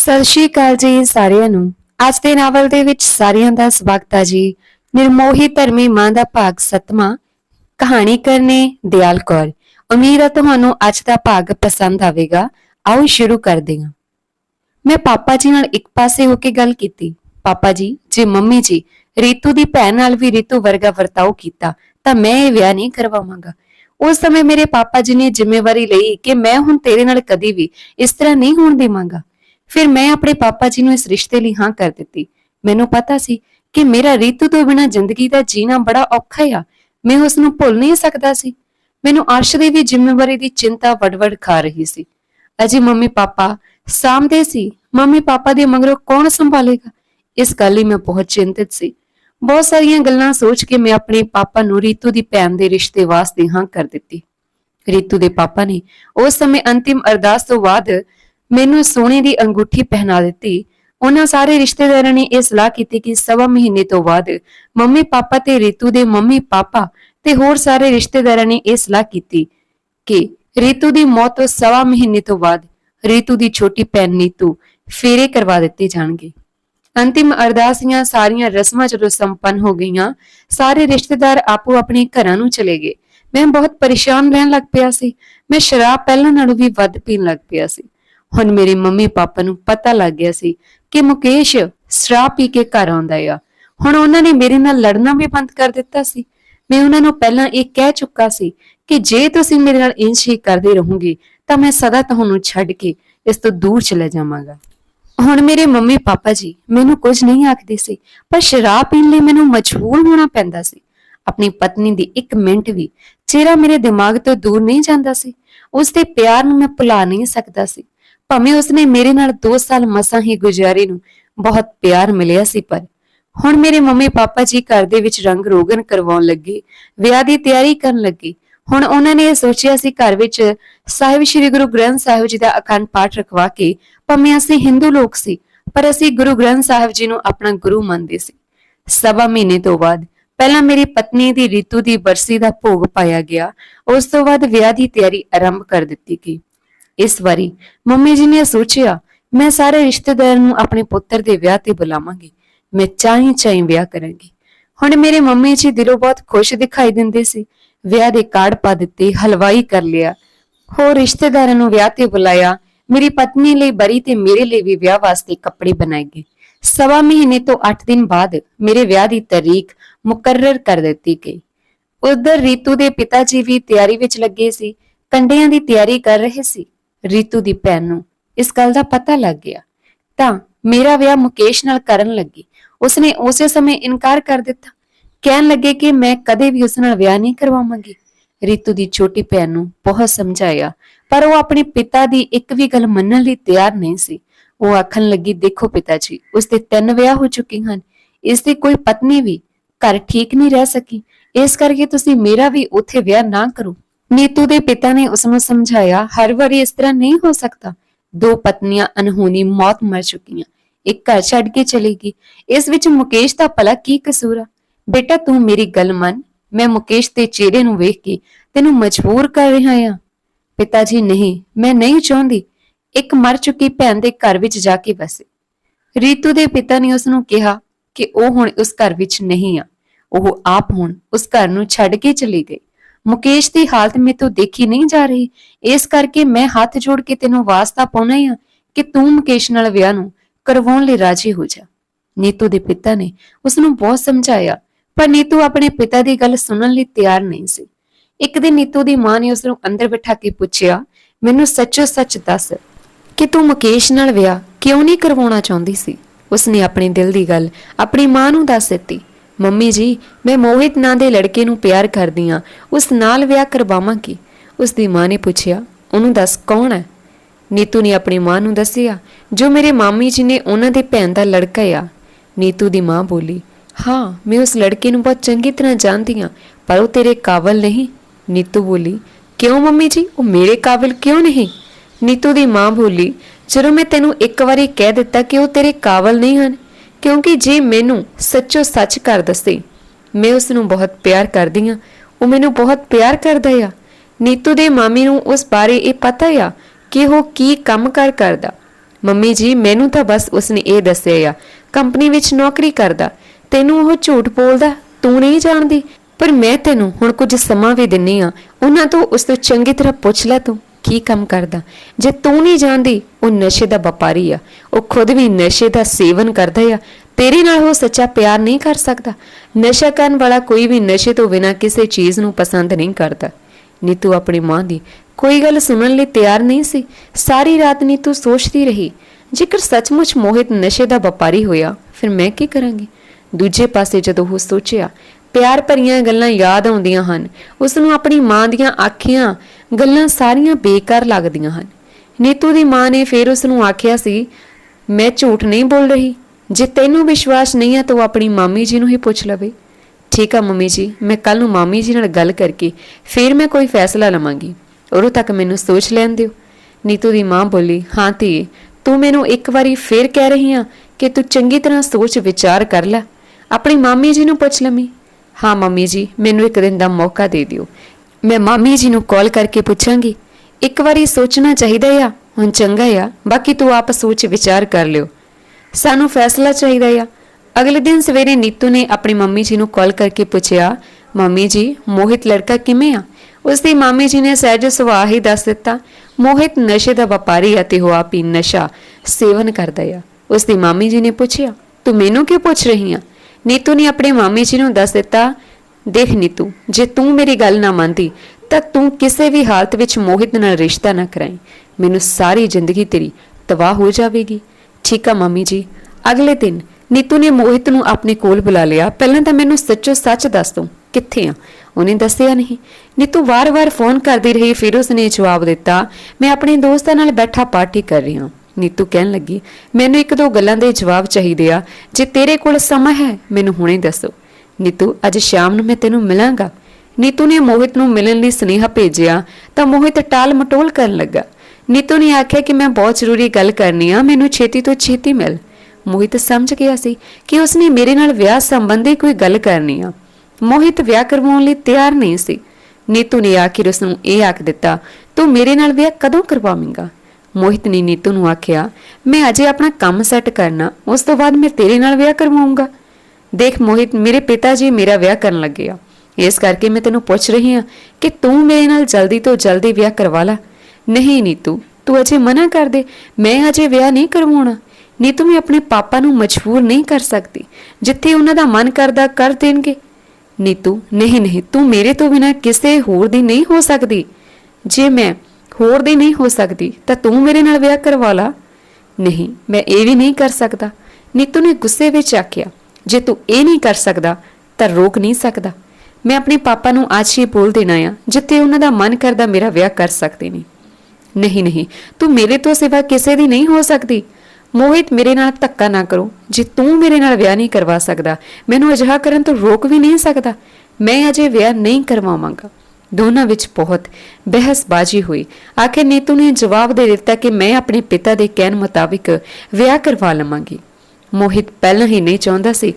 ਸਤਿ ਸ਼੍ਰੀ ਅਕਾਲ ਜੀ ਸਾਰਿਆਂ ਨੂੰ। ਅੱਜ ਦੇ ਨਾਵਲ ਦੇ ਵਿੱਚ ਸਾਰਿਆਂ ਦਾ ਸਵਾਗਤ ਹੈ ਜੀ। ਨਿਰਮੋਹੀ ਧਰਮੀ ਮਾਂ ਦਾ ਭਾਗ ਸਤਵਾਂ, ਕਹਾਣੀ ਕਰਨੇ ਦਿਆਲ ਕੌਰ। ਉਮੀਦ ਹੈ ਤੁਹਾਨੂੰ ਅੱਜ ਦਾ ਭਾਗ ਪਸੰਦ ਆਵੇਗਾ। ਆਓ ਸ਼ੁਰੂ ਕਰਦੇ ਹਾਂ। ਮੈਂ ਪਾਪਾ ਜੀ ਨਾਲ ਇੱਕ ਪਾਸੇ ਹੋ ਕੇ ਗੱਲ ਕੀਤੀ। ਪਾਪਾ ਜੀ, ਜੇ ਮੰਮੀ ਜੀ ਰੀਤੂ ਦੀ ਭੈਣ ਨਾਲ ਵੀ ਰੀਤੂ ਵਰਗਾ ਵਰਤਾਓ ਕੀਤਾ, ਤਾਂ ਮੈਂ ਇਹ ਵਿਆਹ ਨਹੀਂ ਕਰਵਾਵਾਂਗਾ। ਉਸ ਸਮੇਂ ਮੇਰੇ ਪਾਪਾ ਜੀ ਨੇ ਜ਼ਿੰਮੇਵਾਰੀ ਲਈ ਕਿ ਮੈਂ ਹੁਣ ਤੇਰੇ ਨਾਲ ਕਦੀ ਵੀ ਇਸ ਤਰ੍ਹਾਂ ਨਹੀਂ ਹੋਣ ਦੇਵਾਂਗਾ। ਫਿਰ ਮੈਂ ਆਪਣੇ ਪਾਪਾ ਜੀ ਨੂੰ ਇਸ ਰਿਸ਼ਤੇ ਲਈ ਹਾਂ ਕਰ ਦਿੱਤੀ। ਮੈਨੂੰ ਪਤਾ ਸੀ ਕਿ ਮੇਰਾ ਰੀਤੂ ਤੋਂ ਬਿਨਾ ਜ਼ਿੰਦਗੀ ਦਾ ਜੀਣਾ ਬੜਾ ਔਖਾ ਆ। ਮੈਂ ਉਸ ਨੂੰ ਭੁੱਲ ਨਹੀਂ ਸਕਦਾ ਸੀ। ਮੈਨੂੰ ਅਰਸ਼ ਦੀ ਵੀ ਜ਼ਿੰਮੇਵਾਰੀ ਦੀ ਚਿੰਤਾ ਵੜਵੜ ਖਾ ਰਹੀ ਸੀ। ਅਜੇ ਮੰਮੀ ਪਾਪਾ ਸਾਹਮਣੇ ਸੀ। ਮੰਮੀ ਪਾਪਾ ਦੇ ਮਗਰੋਂ ਕੌਣ ਸੰਭਾਲੇਗਾ? ਇਸ ਗੱਲ ਲਈ ਮੈਂ ਬਹੁਤ ਚਿੰਤਿਤ ਸੀ। ਬਹੁਤ ਸਾਰੀਆਂ ਗੱਲਾਂ ਸੋਚ ਕੇ ਮੈਂ ਆਪਣੇ ਪਾਪਾ ਨੂੰ ਰੀਤੂ ਦੀ ਭੈਣ ਦੇ ਰਿਸ਼ਤੇ ਵਾਸਤੇ ਹਾਂ ਕਰ ਦਿੱਤੀ। ਰੀਤੂ ਦੇ ਪਾਪਾ ਨੇ ਉਸ ਸਮੇਂ ਅੰਤਿਮ ਅਰਦਾਸ ਤੋਂ ਬਾਅਦ ਮੈਨੂੰ ਸੋਨੇ ਦੀ ਅੰਗੂਠੀ ਪਹਿਨਾ ਦਿੱਤੀ। ਉਹਨਾਂ ਸਾਰੇ ਰਿਸ਼ਤੇਦਾਰਾਂ ਨੇ ਇਹ ਸਲਾਹ ਕੀਤੀ ਕਿ ਸਵਾ ਮਹੀਨੇ ਤੋਂ ਬਾਅਦ ਮੰਮੀ ਪਾਪਾ ਤੇ ਰੀਤੂ ਦੇ ਮੰਮੀ ਪਾਪਾ ਤੇ ਹੋਰ ਸਾਰੇ ਰਿਸ਼ਤੇਦਾਰਾਂ ਨੇ ਇਹ ਸਲਾਹ ਕੀਤੀ ਕਿ ਰੀਤੂ ਦੀ ਮੌਤ ਤੋਂ ਸਵਾ ਮਹੀਨੇ ਤੋਂ ਬਾਅਦ ਰੀਤੂ ਦੀ ਛੋਟੀ ਭੈਣ ਨੀਤੂ ਫੇਰੇ ਕਰਵਾ ਦਿੱਤੇ ਜਾਣਗੇ। ਅੰਤਿਮ ਅਰਦਾਸੀਆਂ ਸਾਰੀਆਂ ਰਸਮਾਂ ਜਦੋਂ ਸੰਪੰਨ ਹੋ ਗਈਆਂ, ਸਾਰੇ ਰਿਸ਼ਤੇਦਾਰ ਆਪੋ ਆਪਣੇ ਘਰਾਂ ਨੂੰ ਚਲੇ ਗਏ। ਮੈਂ ਬਹੁਤ ਪਰੇਸ਼ਾਨ ਰਹਿਣ ਲੱਗ ਪਿਆ ਸੀ। ਮੈਂ ਸ਼ਰਾਬ ਪਹਿਲਾਂ ਨਾਲੋਂ ਵੀ ਵੱਧ ਪੀਣ ਲੱਗ ਪਿਆ ਸੀ। ਹੁਣ ਮੇਰੇ ਮੰਮੀ ਪਾਪਾ ਨੂੰ ਪਤਾ ਲੱਗ ਗਿਆ ਸੀ ਕਿ ਮੁਕੇਸ਼ ਸ਼ਰਾਬ ਪੀ ਕੇ ਘਰ ਆਉਂਦਾ ਆ। ਹੁਣ ਉਹਨਾਂ ਨੇ ਮੇਰੇ ਨਾਲ ਲੜਨਾ ਵੀ ਬੰਦ ਕਰ ਦਿੱਤਾ ਸੀ। ਮੈਂ ਉਹਨਾਂ ਨੂੰ ਪਹਿਲਾਂ ਇਹ ਕਹਿ ਚੁੱਕਾ ਸੀ ਕਿ ਜੇ ਤੁਸੀਂ ਮੇਰੇ ਨਾਲ ਇੰਜ ਹੀ ਕਰਦੇ ਰਹੋਗੇ, ਤਾਂ ਮੈਂ ਸਦਾ ਤੁਹਾਨੂੰ ਛੱਡ ਕੇ ਇਸ ਤੋਂ ਦੂਰ ਚਲੇ ਜਾਵਾਂਗਾ। ਹੁਣ ਮੇਰੇ ਮੰਮੀ ਪਾਪਾ ਜੀ ਮੈਨੂੰ ਕੁਝ ਨਹੀਂ ਆਖਦੇ ਸੀ, ਪਰ ਸ਼ਰਾਬ ਪੀਣ ਲਈ ਮੈਨੂੰ ਮਜਬੂਰ ਹੋਣਾ ਪੈਂਦਾ ਸੀ। ਆਪਣੀ ਪਤਨੀ ਦੀ ਇੱਕ ਮਿੰਟ ਵੀ ਚਿਹਰਾ ਮੇਰੇ ਦਿਮਾਗ ਤੋਂ ਦੂਰ ਨਹੀਂ ਜਾਂਦਾ ਸੀ। ਉਸ ਦੇ ਪਿਆਰ ਨੂੰ ਮੈਂ ਭੁਲਾ ਨਹੀਂ ਸਕਦਾ ਸੀ। ਭਾਵੇਂ ਉਸਨੇ ਮੇਰੇ ਨਾਲ 2 ਸਾਲ ਮਸਾਂ ਹੀ ਗੁਜ਼ਾਰੇ ਨੂੰ ਬਹੁਤ ਪਿਆਰ ਮਿਲਿਆ ਸੀ, ਪਰ ਹੁਣ ਮੇਰੇ ਮੰਮੀ ਪਾਪਾ ਜੀ ਘਰ ਦੇ ਵਿੱਚ ਰੰਗ ਰੋਗਨ ਕਰਵਾਉਣ ਲੱਗੇ, ਵਿਆਹ ਦੀ ਤਿਆਰੀ ਕਰਨ ਲੱਗੇ। ਹੁਣ ਉਹਨਾਂ ਨੇ ਇਹ ਸੋਚਿਆ ਸੀ ਘਰ ਵਿੱਚ ਸਾਹਿਬ ਸ੍ਰੀ ਗੁਰੂ ਗ੍ਰੰਥ ਸਾਹਿਬ ਜੀ ਦਾ ਅਖੰਡ ਪਾਠ ਰਖਵਾ ਕੇ ਭਾਵੇਂ ਅਸੀਂ ਹਿੰਦੂ ਲੋਕ ਸੀ, ਪਰ ਅਸੀਂ ਗੁਰੂ ਗ੍ਰੰਥ ਸਾਹਿਬ ਜੀ ਨੂੰ ਆਪਣਾ ਗੁਰੂ ਮੰਨਦੇ ਸੀ। ਸਵਾ ਮਹੀਨੇ ਤੋਂ ਬਾਅਦ ਪਹਿਲਾਂ ਮੇਰੀ ਪਤਨੀ ਦੀ ਰੀਤੂ ਦੀ ਬਰਸੀ ਦਾ ਭੋਗ ਪਾਇਆ ਗਿਆ, ਉਸ ਤੋਂ ਬਾਅਦ ਵਿਆਹ ਦੀ ਤਿਆਰੀ ਆਰੰਭ ਕਰ ਦਿੱਤੀ ਗਈ। ਇਸ ਵਾਰੀ। ਮੰਮੀ ਜੀ ਨੇ ਸੋਚਿਆ, ਮੈਂ ਸਾਰੇ ਰਿਸ਼ਤੇਦਾਰਾਂ ਨੂੰ ਆਪਣੇ ਪੁੱਤਰ ਦੇ ਵਿਆਹ ਤੇ ਬੁਲਾਵਾਂਗੀ। ਮੈਂ ਚਾਹੀ ਚਾਹੀ ਵਿਆਹ ਕਰਾਂਗੀ। ਹੁਣ ਮੇਰੇ ਮੰਮੀ ਜੀ ਦਿਲੋਂ ਬਹੁਤ ਖੁਸ਼ ਦਿਖਾਈ ਦਿੰਦੇ ਸੀ। ਵਿਆਹ ਦੇ ਕਾਰਡ ਪਾ ਦਿੱਤੇ, ਹਲਵਾਈ ਕਰ ਲਿਆ। ਹੋਰ ਰਿਸ਼ਤੇਦਾਰਾਂ ਨੂੰ ਵਿਆਹ ਤੇ ਬੁਲਾਇਆ। ਮੇਰੀ ਪਤਨੀ ਲਈ ਬਰੀ ਤੇ ਮੇਰੇ ਲਈ ਵੀ ਵਿਆਹ ਵਾਸਤੇ ਕੱਪੜੇ ਬਣਾਏ ਗਏ। ਸਵਾ ਮਹੀਨੇ ਤੋਂ 8 ਦਿਨ ਬਾਅਦ ਮੇਰੇ ਵਿਆਹ ਦੀ ਤਾਰੀਖ ਮੁਕਰਰ ਕਰ ਦਿੱਤੀ ਗਈ। ਉਧਰ ਰੀਤੂ ਦੇ ਪਿਤਾ ਜੀ ਵੀ ਤਿਆਰੀ ਵਿੱਚ ਲੱਗੇ ਸੀ। ਕੰਡਿਆਂ ਦੀ ਤਿਆਰੀ ਕਰ ਰਹੇ ਸੀ। ਰੀਤੂ ਦੀ ਭੈਣ ਨੂੰ। ਇਸ ਗੱਲ ਦਾ ਪਤਾ ਲੱਗ ਗਿਆ। ਤਾਂ ਮੇਰਾ ਵਿਆਹ ਮੁਕੇਸ਼ ਨਾਲ ਕਰਨ ਲੱਗੀ। ਉਸਨੇ ਉਸੇ ਸਮੇਂ ਇਨਕਾਰ ਕਰ ਦਿੱਤਾ। ਕਹਿਣ ਲੱਗੇ ਕਿ ਮੈਂ ਕਦੇ ਵੀ ਉਸ ਨਾਲ ਵਿਆਹ ਨਹੀਂ ਕਰਵਾਵਾਂਗੀ। ਰੀਤੂ ਦੀ ਛੋਟੀ ਭੈਣ ਨੂੰ ਬਹੁਤ ਸਮਝਾਇਆ, ਪਰ ਉਹ ਆਪਣੇ ਪਿਤਾ ਦੀ ਇੱਕ ਵੀ ਗੱਲ ਮੰਨਣ ਲਈ ਤਿਆਰ ਨਹੀਂ ਸੀ। ਉਹ ਆਖਣ ਲੱਗੀ, ਦੇਖੋ ਪਿਤਾ ਜੀ, ਉਸ ਦੇ ਤਿੰਨ ਵਿਆਹ ਹੋ ਚੁੱਕੇ ਹਨ। ਇਸ ਦੀ ਕੋਈ ਪਤਨੀ ਵੀ ਘਰ ਠੀਕ ਨਹੀਂ ਰਹਿ ਸਕੀ। ਇਸ ਕਰਕੇ ਤੁਸੀਂ ਮੇਰਾ ਵੀ ਉੱਥੇ ਵਿਆਹ ਨਾ ਕਰੋ। ਨੀਤੂ ਦੇ ਪਿਤਾ ਨੇ ਉਸ ਨੂੰ ਸਮਝਾਇਆ, ਹਰ ਵਾਰੀ ਇਸ ਤਰ੍ਹਾਂ ਨਹੀਂ ਹੋ ਸਕਦਾ। ਦੋ ਪਤਨੀਆਂ ਅਨਹੋਣੀ ਮੌਤ ਮਰ ਚੁੱਕੀਆਂ। ਇੱਕ ਘਰ ਛੱਡ ਕੇ ਚਲੀ ਗਈ। ਇਸ ਵਿੱਚ ਮੁਕੇਸ਼ ਦਾ ਭਲਾ ਕੀ ਕਸੂਰ ਆ? ਬੇਟਾ, ਤੂੰ ਮੇਰੀ ਗੱਲ ਮੰਨ। ਮੈਂ ਮੁਕੇਸ਼ ਦੇ ਚਿਹਰੇ ਨੂੰ ਵੇਖ ਕੇ ਤੈਨੂੰ ਮਜਬੂਰ ਕਰ ਰਿਹਾ ਹਾਂ। ਪਿਤਾ ਜੀ, ਨਹੀਂ, ਮੈਂ ਨਹੀਂ ਚਾਹੁੰਦੀ। ਇੱਕ ਮਰ ਚੁੱਕੀ ਭੈਣ ਦੇ ਘਰ ਵਿੱਚ ਜਾ ਕੇ ਵਸੇ। ਰੀਤੂ ਦੇ ਪਿਤਾ ਨੇ ਉਸ ਨੂੰ ਕਿਹਾ ਕਿ ਉਹ ਹੁਣ ਉਸ ਘਰ ਵਿੱਚ ਨਹੀਂ ਆ। ਉਹ ਆਪ ਹੁਣ ਉਸ ਘਰ ਨੂੰ ਛੱਡ ਕੇ ਚਲੀ ਗਈ। ਮੁਕੇਸ਼ ਦੀ ਹਾਲਤ ਮੇਤੋਂ ਦੇਖੀ ਨਹੀਂ ਜਾ ਰਹੀ। ਇਸ ਕਰਕੇ ਮੈਂ ਹੱਥ ਜੋੜ ਕੇ ਤੈਨੂੰ ਵਾਸਤਾ ਪਾਉਣਾ ਆ ਕਿ ਤੂੰ ਮੁਕੇਸ਼ ਨਾਲ ਵਿਆਹ ਨੂੰ ਕਰਵਾਉਣ ਲਈ ਰਾਜੀ ਹੋ ਜਾ। ਨੀਤੂ ਦੇ ਪਿਤਾ ਨੇ ਉਸ ਨੂੰ ਬਹੁਤ ਸਮਝਾਇਆ, ਪਰ ਨੀਤੂ ਆਪਣੇ ਪਿਤਾ ਦੀ ਗੱਲ ਸੁਣਨ ਲਈ ਤਿਆਰ ਨਹੀਂ ਸੀ। ਇੱਕ ਦਿਨ ਨੀਤੂ ਦੀ ਮਾਂ ਨੇ ਉਸ ਨੂੰ ਅੰਦਰ ਬਿਠਾ ਕੇ ਪੁੱਛਿਆ, ਮੈਨੂੰ ਸੱਚੋ ਸੱਚ ਦੱਸ ਕਿ ਤੂੰ ਮੁਕੇਸ਼ ਨਾਲ ਵਿਆਹ ਕਿਉਂ ਨਹੀਂ ਕਰਵਾਉਣਾ ਚਾਹੁੰਦੀ ਸੀ? ਉਸਨੇ ਆਪਣੇ ਦਿਲ ਦੀ ਗੱਲ ਆਪਣੀ ਮਾਂ ਨੂੰ ਦੱਸ ਦਿੱਤੀ। ਮੰਮੀ ਜੀ, ਮੈਂ ਮੋਹਿਤ ਨਾਂ ਦੇ ਲੜਕੇ ਨੂੰ ਪਿਆਰ ਕਰਦੀ ਆ। ਉਸ ਨਾਲ ਵਿਆਹ ਕਰਵਾਵਾਂਗੀ। ਉਸ ਦੀ ਮਾਂ ਨੇ ਪੁੱਛਿਆ, ਉਹਨੂੰ ਦੱਸ ਕੌਣ ਹੈ? ਨੀਤੂ ਨੇ ਆਪਣੀ ਮਾਂ ਨੂੰ ਦੱਸਿਆ, ਜੋ ਮੇਰੇ ਮਾਮੀ ਜੀ ਨੇ ਉਹਨਾਂ ਦੇ ਭੈਣ ਦਾ ਲੜਕਾ ਆ। ਨੀਤੂ ਦੀ ਮਾਂ ਬੋਲੀ, ਹਾਂ, ਮੈਂ ਉਸ ਲੜਕੇ ਨੂੰ ਬਹੁਤ ਚੰਗੀ ਤਰ੍ਹਾਂ ਜਾਣਦੀ ਹਾਂ ਪਰ ਉਹ ਤੇਰੇ ਕਾਬਲ ਨਹੀਂ। ਨੀਤੂ ਬੋਲੀ, ਕਿਉਂ ਮੰਮੀ ਜੀ? ਉਹ ਮੇਰੇ ਕਾਬਲ ਕਿਉਂ ਨਹੀਂ? ਨੀਤੂ ਦੀ ਮਾਂ ਬੋਲੀ, ਜਦੋਂ ਮੈਂ ਤੈਨੂੰ ਇੱਕ ਵਾਰੀ ਕਹਿ ਦਿੱਤਾ ਕਿ ਉਹ ਤੇਰੇ ਕਾਬਲ ਨਹੀਂ ਹਨ ਕਿਉਂਕਿ ਜੇ ਮੈਨੂੰ ਸੱਚੋ ਸੱਚ ਕਰ ਦੱਸੇ, ਮੈਂ ਉਸ ਨੂੰ ਬਹੁਤ ਪਿਆਰ ਕਰਦੀ ਹਾਂ, ਉਹ ਮੈਨੂੰ ਬਹੁਤ ਪਿਆਰ ਕਰਦਾ ਆ। ਨੀਤੂ ਦੇ ਮਾਮੀ ਨੂੰ ਉਸ ਬਾਰੇ ਇਹ ਪਤਾ ਆ ਕਿ ਉਹ ਕੀ ਕੰਮ ਕਰ ਕਰਦਾ। ਮੰਮੀ ਜੀ, ਮੈਨੂੰ ਤਾਂ ਬਸ ਉਸਨੇ ਇਹ ਦੱਸਿਆ ਆ, ਕੰਪਨੀ ਵਿੱਚ ਨੌਕਰੀ ਕਰਦਾ, ਤੈਨੂੰ ਉਹ ਝੂਠ ਬੋਲਦਾ, ਤੂੰ ਨਹੀਂ ਜਾਣਦੀ। ਪਰ ਮੈਂ ਤੈਨੂੰ ਹੁਣ ਕੁਝ ਸਮਾਂ ਵੀ ਦਿੰਨੀ ਆ, ਉਹਨਾਂ ਤੋਂ ਉਸ ਤੋਂ ਚੰਗੀ ਤਰ੍ਹਾਂ ਪੁੱਛ ਲੈ ਤੂੰ। ਕੀ ਕੰਮ ਕਰਦਾ? ਜੇ ਤੂੰ ਨਹੀਂ ਜਾਣਦੀ, ਉਹ ਨਸ਼ੇ ਦਾ ਵਪਾਰੀ ਆ। ਉਹ ਖੁਦ ਵੀ ਨਸ਼ੇ ਦਾ ਸੇਵਨ ਕਰਦਾ ਆ। ਤੇਰੇ ਨਾਲ ਉਹ ਸੱਚਾ ਪਿਆਰ ਨਹੀਂ ਕਰ ਸਕਦਾ। ਨਸ਼ਾ ਕਰਨ ਵਾਲਾ ਕੋਈ ਵੀ ਨਸ਼ੇ ਤੋਂ ਬਿਨਾਂ ਕਿਸੇ ਚੀਜ਼ ਨੂੰ ਪਸੰਦ ਨਹੀਂ ਕਰਦਾ। ਨੀਤੂ ਆਪਣੀ ਮਾਂ ਦੀ ਕੋਈ ਗੱਲ ਸੁਣਨ ਲਈ ਤਿਆਰ ਨਹੀਂ ਸੀ। ਸਾਰੀ ਰਾਤ ਨੀਤੂ ਸੋਚਦੀ ਰਹੀ। ਜੇਕਰ ਸੱਚਮੁੱਚ ਮੋਹਿਤ ਨਸ਼ੇ ਦਾ ਵਪਾਰੀ ਹੋਇਆ, ਫਿਰ ਮੈਂ ਕੀ ਕਰਾਂਗੀ? ਦੂਜੇ ਪਾਸੇ ਜਦੋਂ ਉਹ ਸੋਚਿਆ ਪਿਆਰ ਭਰੀਆਂ ਗੱਲਾਂ ਯਾਦ ਆਉਂਦੀਆਂ ਹਨ। ਉਸ ਨੂੰ ਆਪਣੀ ਮਾਂ ਦੀਆਂ ਆਖੀਆਂ ਗੱਲਾਂ ਸਾਰੀਆਂ ਬੇਕਾਰ ਲੱਗਦੀਆਂ ਹਨ। ਨੀਤੂ ਦੀ ਮਾਂ ਨੇ ਫਿਰ ਉਸ ਨੂੰ ਆਖਿਆ ਸੀ, ਮੈਂ ਝੂਠ ਨਹੀਂ ਬੋਲ ਰਹੀ। ਜੇ ਤੈਨੂੰ ਵਿਸ਼ਵਾਸ ਨਹੀਂ ਹੈ ਤਾਂ ਉਹ ਆਪਣੀ ਮਾਮੀ ਜੀ ਨੂੰ ਹੀ ਪੁੱਛ ਲਵੇ। ਠੀਕ ਆ ਮੰਮੀ ਜੀ, ਮੈਂ ਕੱਲ ਨੂੰ ਮਾਮੀ ਜੀ ਨਾਲ ਗੱਲ ਕਰਕੇ ਫਿਰ ਮੈਂ ਕੋਈ ਫੈਸਲਾ ਲਵਾਂਗੀ। ਉਦੋਂ ਤੱਕ ਮੈਨੂੰ ਸੋਚ ਲੈਣ ਦਿਓ। ਨੀਤੂ ਦੀ ਮਾਂ ਬੋਲੀ, ਹਾਂ ਧੀਏ, ਤੂੰ ਮੈਨੂੰ ਇੱਕ ਵਾਰੀ ਫੇਰ ਕਹਿ ਰਹੀ ਆ ਕਿ ਤੂੰ ਚੰਗੀ ਤਰ੍ਹਾਂ ਸੋਚ ਵਿਚਾਰ ਕਰ ਲੈ। ਆਪਣੀ ਮਾਮੀ ਜੀ ਨੂੰ ਪੁੱਛ ਲਵੀਂ। ਹਾਂ, ਮੰਮੀ ਜੀ, ਮੈਨੂੰ ਇੱਕ ਦਿਨ ਦਾ ਮੌਕਾ ਦੇ ਦਿਓ। ਮੈਂ ਮਾਮੀ ਜੀ ਨੂੰ ਕਾਲ ਕਰਕੇ ਪੁੱਛਾਂਗੀ। ਇੱਕ ਵਾਰੀ ਸੋਚਣਾ ਚਾਹੀਦਾ ਆ, ਹੁਣ ਚੰਗਾ ਆ, ਬਾਕੀ ਤੂੰ ਆਪ ਸੋਚ ਵਿਚਾਰ ਕਰ ਲਿਓ। ਸਾਨੂੰ ਫੈਸਲਾ ਚਾਹੀਦਾ ਆ। ਅਗਲੇ ਦਿਨ ਸਵੇਰੇ ਨੀਤੂ ਨੇ ਆਪਣੀ ਮੰਮੀ ਜੀ ਨੂੰ ਕਾਲ ਕਰਕੇ ਪੁੱਛਿਆ, ਮੰਮੀ ਜੀ, ਮੋਹਿਤ ਲੜਕਾ ਕਿਵੇਂ ਆ? ਉਸ ਦੀ ਮਾਮੀ ਜੀ ਨੇ ਸਹਿਜ ਸੁਭਾਅ ਹੀ ਦੱਸ ਦਿੱਤਾ, ਮੋਹਿਤ ਨਸ਼ੇ ਦਾ ਵਪਾਰੀ ਆ ਤੇ ਉਹ ਆਪ ਹੀ ਨਸ਼ਾ ਸੇਵਨ ਕਰਦਾ ਆ। ਉਸ ਦੀ ਮਾਮੀ ਜੀ ਨੇ ਪੁੱਛਿਆ, ਤੂੰ ਮੈਨੂੰ ਕਿਉਂ ਪੁੱਛ ਰਹੀ ਆ? ਨੀਤੂ ਨੇ ਆਪਣੇ ਮਾਮੀ ਜੀ ਨੂੰ ਦੱਸ ਦਿੱਤਾ, ਦੇਖ ਨੀਤੂ, ਜੇ ਤੂੰ ਮੇਰੀ ਗੱਲ ਨਾ ਮੰਨਦੀ, ਤਾਂ ਤੂੰ ਕਿਸੇ ਵੀ ਹਾਲਤ ਵਿੱਚ ਮੋਹਿਤ ਨਾਲ ਰਿਸ਼ਤਾ ਨਾ ਕਰਾਈ। ਮੈਨੂੰ ਸਾਰੀ ਜ਼ਿੰਦਗੀ ਤੇਰੀ ਤਬਾਹ ਹੋ ਜਾਵੇਗੀ। ਠੀਕ ਆ ਮੰਮੀ ਜੀ। ਅਗਲੇ ਦਿਨ ਨੀਤੂ ਨੇ ਮੋਹਿਤ ਨੂੰ ਆਪਣੇ ਕੋਲ ਬੁਲਾ ਲਿਆ। ਪਹਿਲਾਂ ਤਾਂ ਮੈਨੂੰ ਸੱਚੋ ਸੱਚ ਦੱਸ ਤੂੰ, ਕਿੱਥੇ ਆ? ਉਹਨੇ ਦੱਸਿਆ ਨਹੀਂ। ਨੀਤੂ ਵਾਰ-ਵਾਰ ਫੋਨ ਕਰਦੀ ਰਹੀ, ਫਿਰ ਉਸਨੇ ਜਵਾਬ ਦਿੱਤਾ, ਮੈਂ ਆਪਣੇ ਦੋਸਤਾਂ ਨਾਲ ਬੈਠਾ ਪਾਰਟੀ ਕਰ ਰਹੀ ਹਾਂ। ਨੀਤੂ ਕਹਿਣ ਲੱਗੀ, ਮੈਨੂੰ ਇੱਕ ਦੋ ਗੱਲਾਂ ਦੇ ਜਵਾਬ ਚਾਹੀਦੇ ਆ। ਜੇ ਤੇਰੇ ਕੋਲ ਸਮਾਂ ਹੈ, ਮੈਨੂੰ ਹੁਣੇ ਦੱਸੋ। ਨੀਤੂ, ਅੱਜ ਸ਼ਾਮ ਨੂੰ ਮੈਂ ਤੈਨੂੰ ਮਿਲਾਂਗਾ। ਨੀਤੂ ਨੇ ਮੋਹਿਤ ਨੂੰ ਮਿਲਣ ਲਈ ਸੁਨੇਹਾ ਭੇਜਿਆ, ਤਾਂ ਮੋਹਿਤ ਟਾਲ ਮਟੋਲ ਕਰਨ ਲੱਗਾ। ਨੀਤੂ ਨੇ ਆਖਿਆ ਕਿ ਮੈਂ ਬਹੁਤ ਜ਼ਰੂਰੀ ਗੱਲ ਕਰਨੀ ਆ, ਮੈਨੂੰ ਛੇਤੀ ਤੋਂ ਛੇਤੀ ਮਿਲ। ਮੋਹਿਤ ਸਮਝ ਗਿਆ ਸੀ ਕਿ ਉਸਨੇ ਮੇਰੇ ਨਾਲ ਵਿਆਹ ਸੰਬੰਧੀ ਕੋਈ ਗੱਲ ਕਰਨੀ ਆ। ਮੋਹਿਤ ਵਿਆਹ ਕਰਵਾਉਣ ਲਈ ਤਿਆਰ ਨਹੀਂ ਸੀ। ਨੀਤੂ ਨੇ ਆਖਿਰ ਉਸ ਨੂੰ ਇਹ ਆਖ ਦਿੱਤਾ, ਤੂੰ ਮੇਰੇ ਨਾਲ ਵਿਆਹ ਕਦੋਂ ਕਰਵਾਵੇਂਗਾ? ਮੋਹਿਤ ਨੇ ਨੀਤੂ ਨੂੰ ਆਖਿਆ, ਮੈਂ ਅਜੇ ਆਪਣਾ ਕੰਮ ਸੈੱਟ ਕਰਨਾ, ਉਸ ਤੋਂ ਬਾਅਦ ਮੈਂ ਤੇਰੇ ਨਾਲ ਵਿਆਹ ਕਰਵਾਉਂਗਾ। ਦੇਖ ਮੋਹਿਤ, ਮੇਰੇ ਪਿਤਾ ਜੀ ਮੇਰਾ ਵਿਆਹ ਕਰਨ ਲੱਗੇ ਆ। ਇਸ ਕਰਕੇ ਮੈਂ ਤੈਨੂੰ ਪੁੱਛ ਰਹੀ ਹਾਂ ਕਿ ਤੂੰ ਮੇਰੇ ਨਾਲ ਜਲਦੀ ਤੋਂ ਜਲਦੀ ਵਿਆਹ ਕਰਵਾ ਲੈ। ਨਹੀਂ ਨੀਤੂ, ਤੂੰ ਅਜੇ ਮਨਾ ਕਰ ਦੇ, ਮੈਂ ਅਜੇ ਵਿਆਹ ਨਹੀਂ ਕਰਵਾਉਣਾ। ਨੀਤੂ, ਮੈਂ ਆਪਣੇ ਪਾਪਾ ਨੂੰ ਮਜਬੂਰ ਨਹੀਂ ਕਰ ਸਕਦੀ, ਜਿੱਥੇ ਉਹਨਾਂ ਦਾ ਮਨ ਕਰਦਾ ਕਰ ਦੇਣਗੇ। ਨੀਤੂ, ਨਹੀਂ ਨਹੀਂ, ਤੂੰ ਮੇਰੇ ਤੋਂ ਬਿਨਾ ਕਿਸੇ ਹੋਰ ਦੀ ਨਹੀਂ ਹੋ ਸਕਦੀ। ਜੇ ਮੈਂ ਹੋਰ ਦੀ ਨਹੀਂ ਹੋ ਸਕਦੀ, ਤਾਂ ਤੂੰ ਮੇਰੇ ਨਾਲ ਵਿਆਹ ਕਰਵਾ ਲਾ। ਨਹੀਂ, ਮੈਂ ਇਹ ਵੀ ਨਹੀਂ ਕਰ ਸਕਦਾ। ਨੀਤੂ ਨੇ ਗੁੱਸੇ ਵਿੱਚ ਆਖਿਆ, ਜੇ ਤੂੰ ਇਹ ਨਹੀਂ ਕਰ ਸਕਦਾ, ਤਾਂ ਰੋਕ ਨਹੀਂ ਸਕਦਾ। ਮੈਂ ਆਪਣੇ ਪਾਪਾ ਨੂੰ ਅੱਜ ਹੀ ਬੋਲ ਦੇਣਾ ਆ, ਜਿੱਥੇ ਉਹਨਾਂ ਦਾ ਮਨ ਕਰਦਾ ਮੇਰਾ ਵਿਆਹ ਕਰ ਸਕਦੇ ਨੇ। ਨਹੀਂ ਨਹੀਂ, ਤੂੰ ਮੇਰੇ ਤੋਂ ਸਿਵਾ ਕਿਸੇ ਦੀ ਨਹੀਂ ਹੋ ਸਕਦੀ। ਮੋਹਿਤ ਮੇਰੇ ਨਾਲ ਧੱਕਾ ਨਾ ਕਰੋ, ਜੇ ਤੂੰ ਮੇਰੇ ਨਾਲ ਵਿਆਹ ਨਹੀਂ ਕਰਵਾ ਸਕਦਾ, ਮੈਨੂੰ ਅਜਿਹਾ ਕਰਨ ਤੋਂ ਰੋਕ ਵੀ ਨਹੀਂ ਸਕਦਾ। ਮੈਂ ਅਜੇ ਵਿਆਹ ਨਹੀਂ ਕਰਵਾਵਾਂਗਾ। ਦੋਨਾਂ ਵਿੱਚ ਬਹੁਤ ਬਹਿਸਬਾਜ਼ੀ ਹੋਈ। ਆਖਿਰ ਨੀਤੂ ਨੇ ਜਵਾਬ ਦੇ ਦਿੱਤਾ ਕਿ ਮੈਂ ਆਪਣੇ ਪਿਤਾ ਦੇ ਕਹਿਣ ਮੁਤਾਬਿਕ ਵਿਆਹ ਕਰਵਾ ਲਵਾਂਗੀ। ਮੋਹਿਤ ਪਹਿਲਾਂ ਹੀ ਨਹੀਂ ਚਾਹੁੰਦਾ ਸੀ।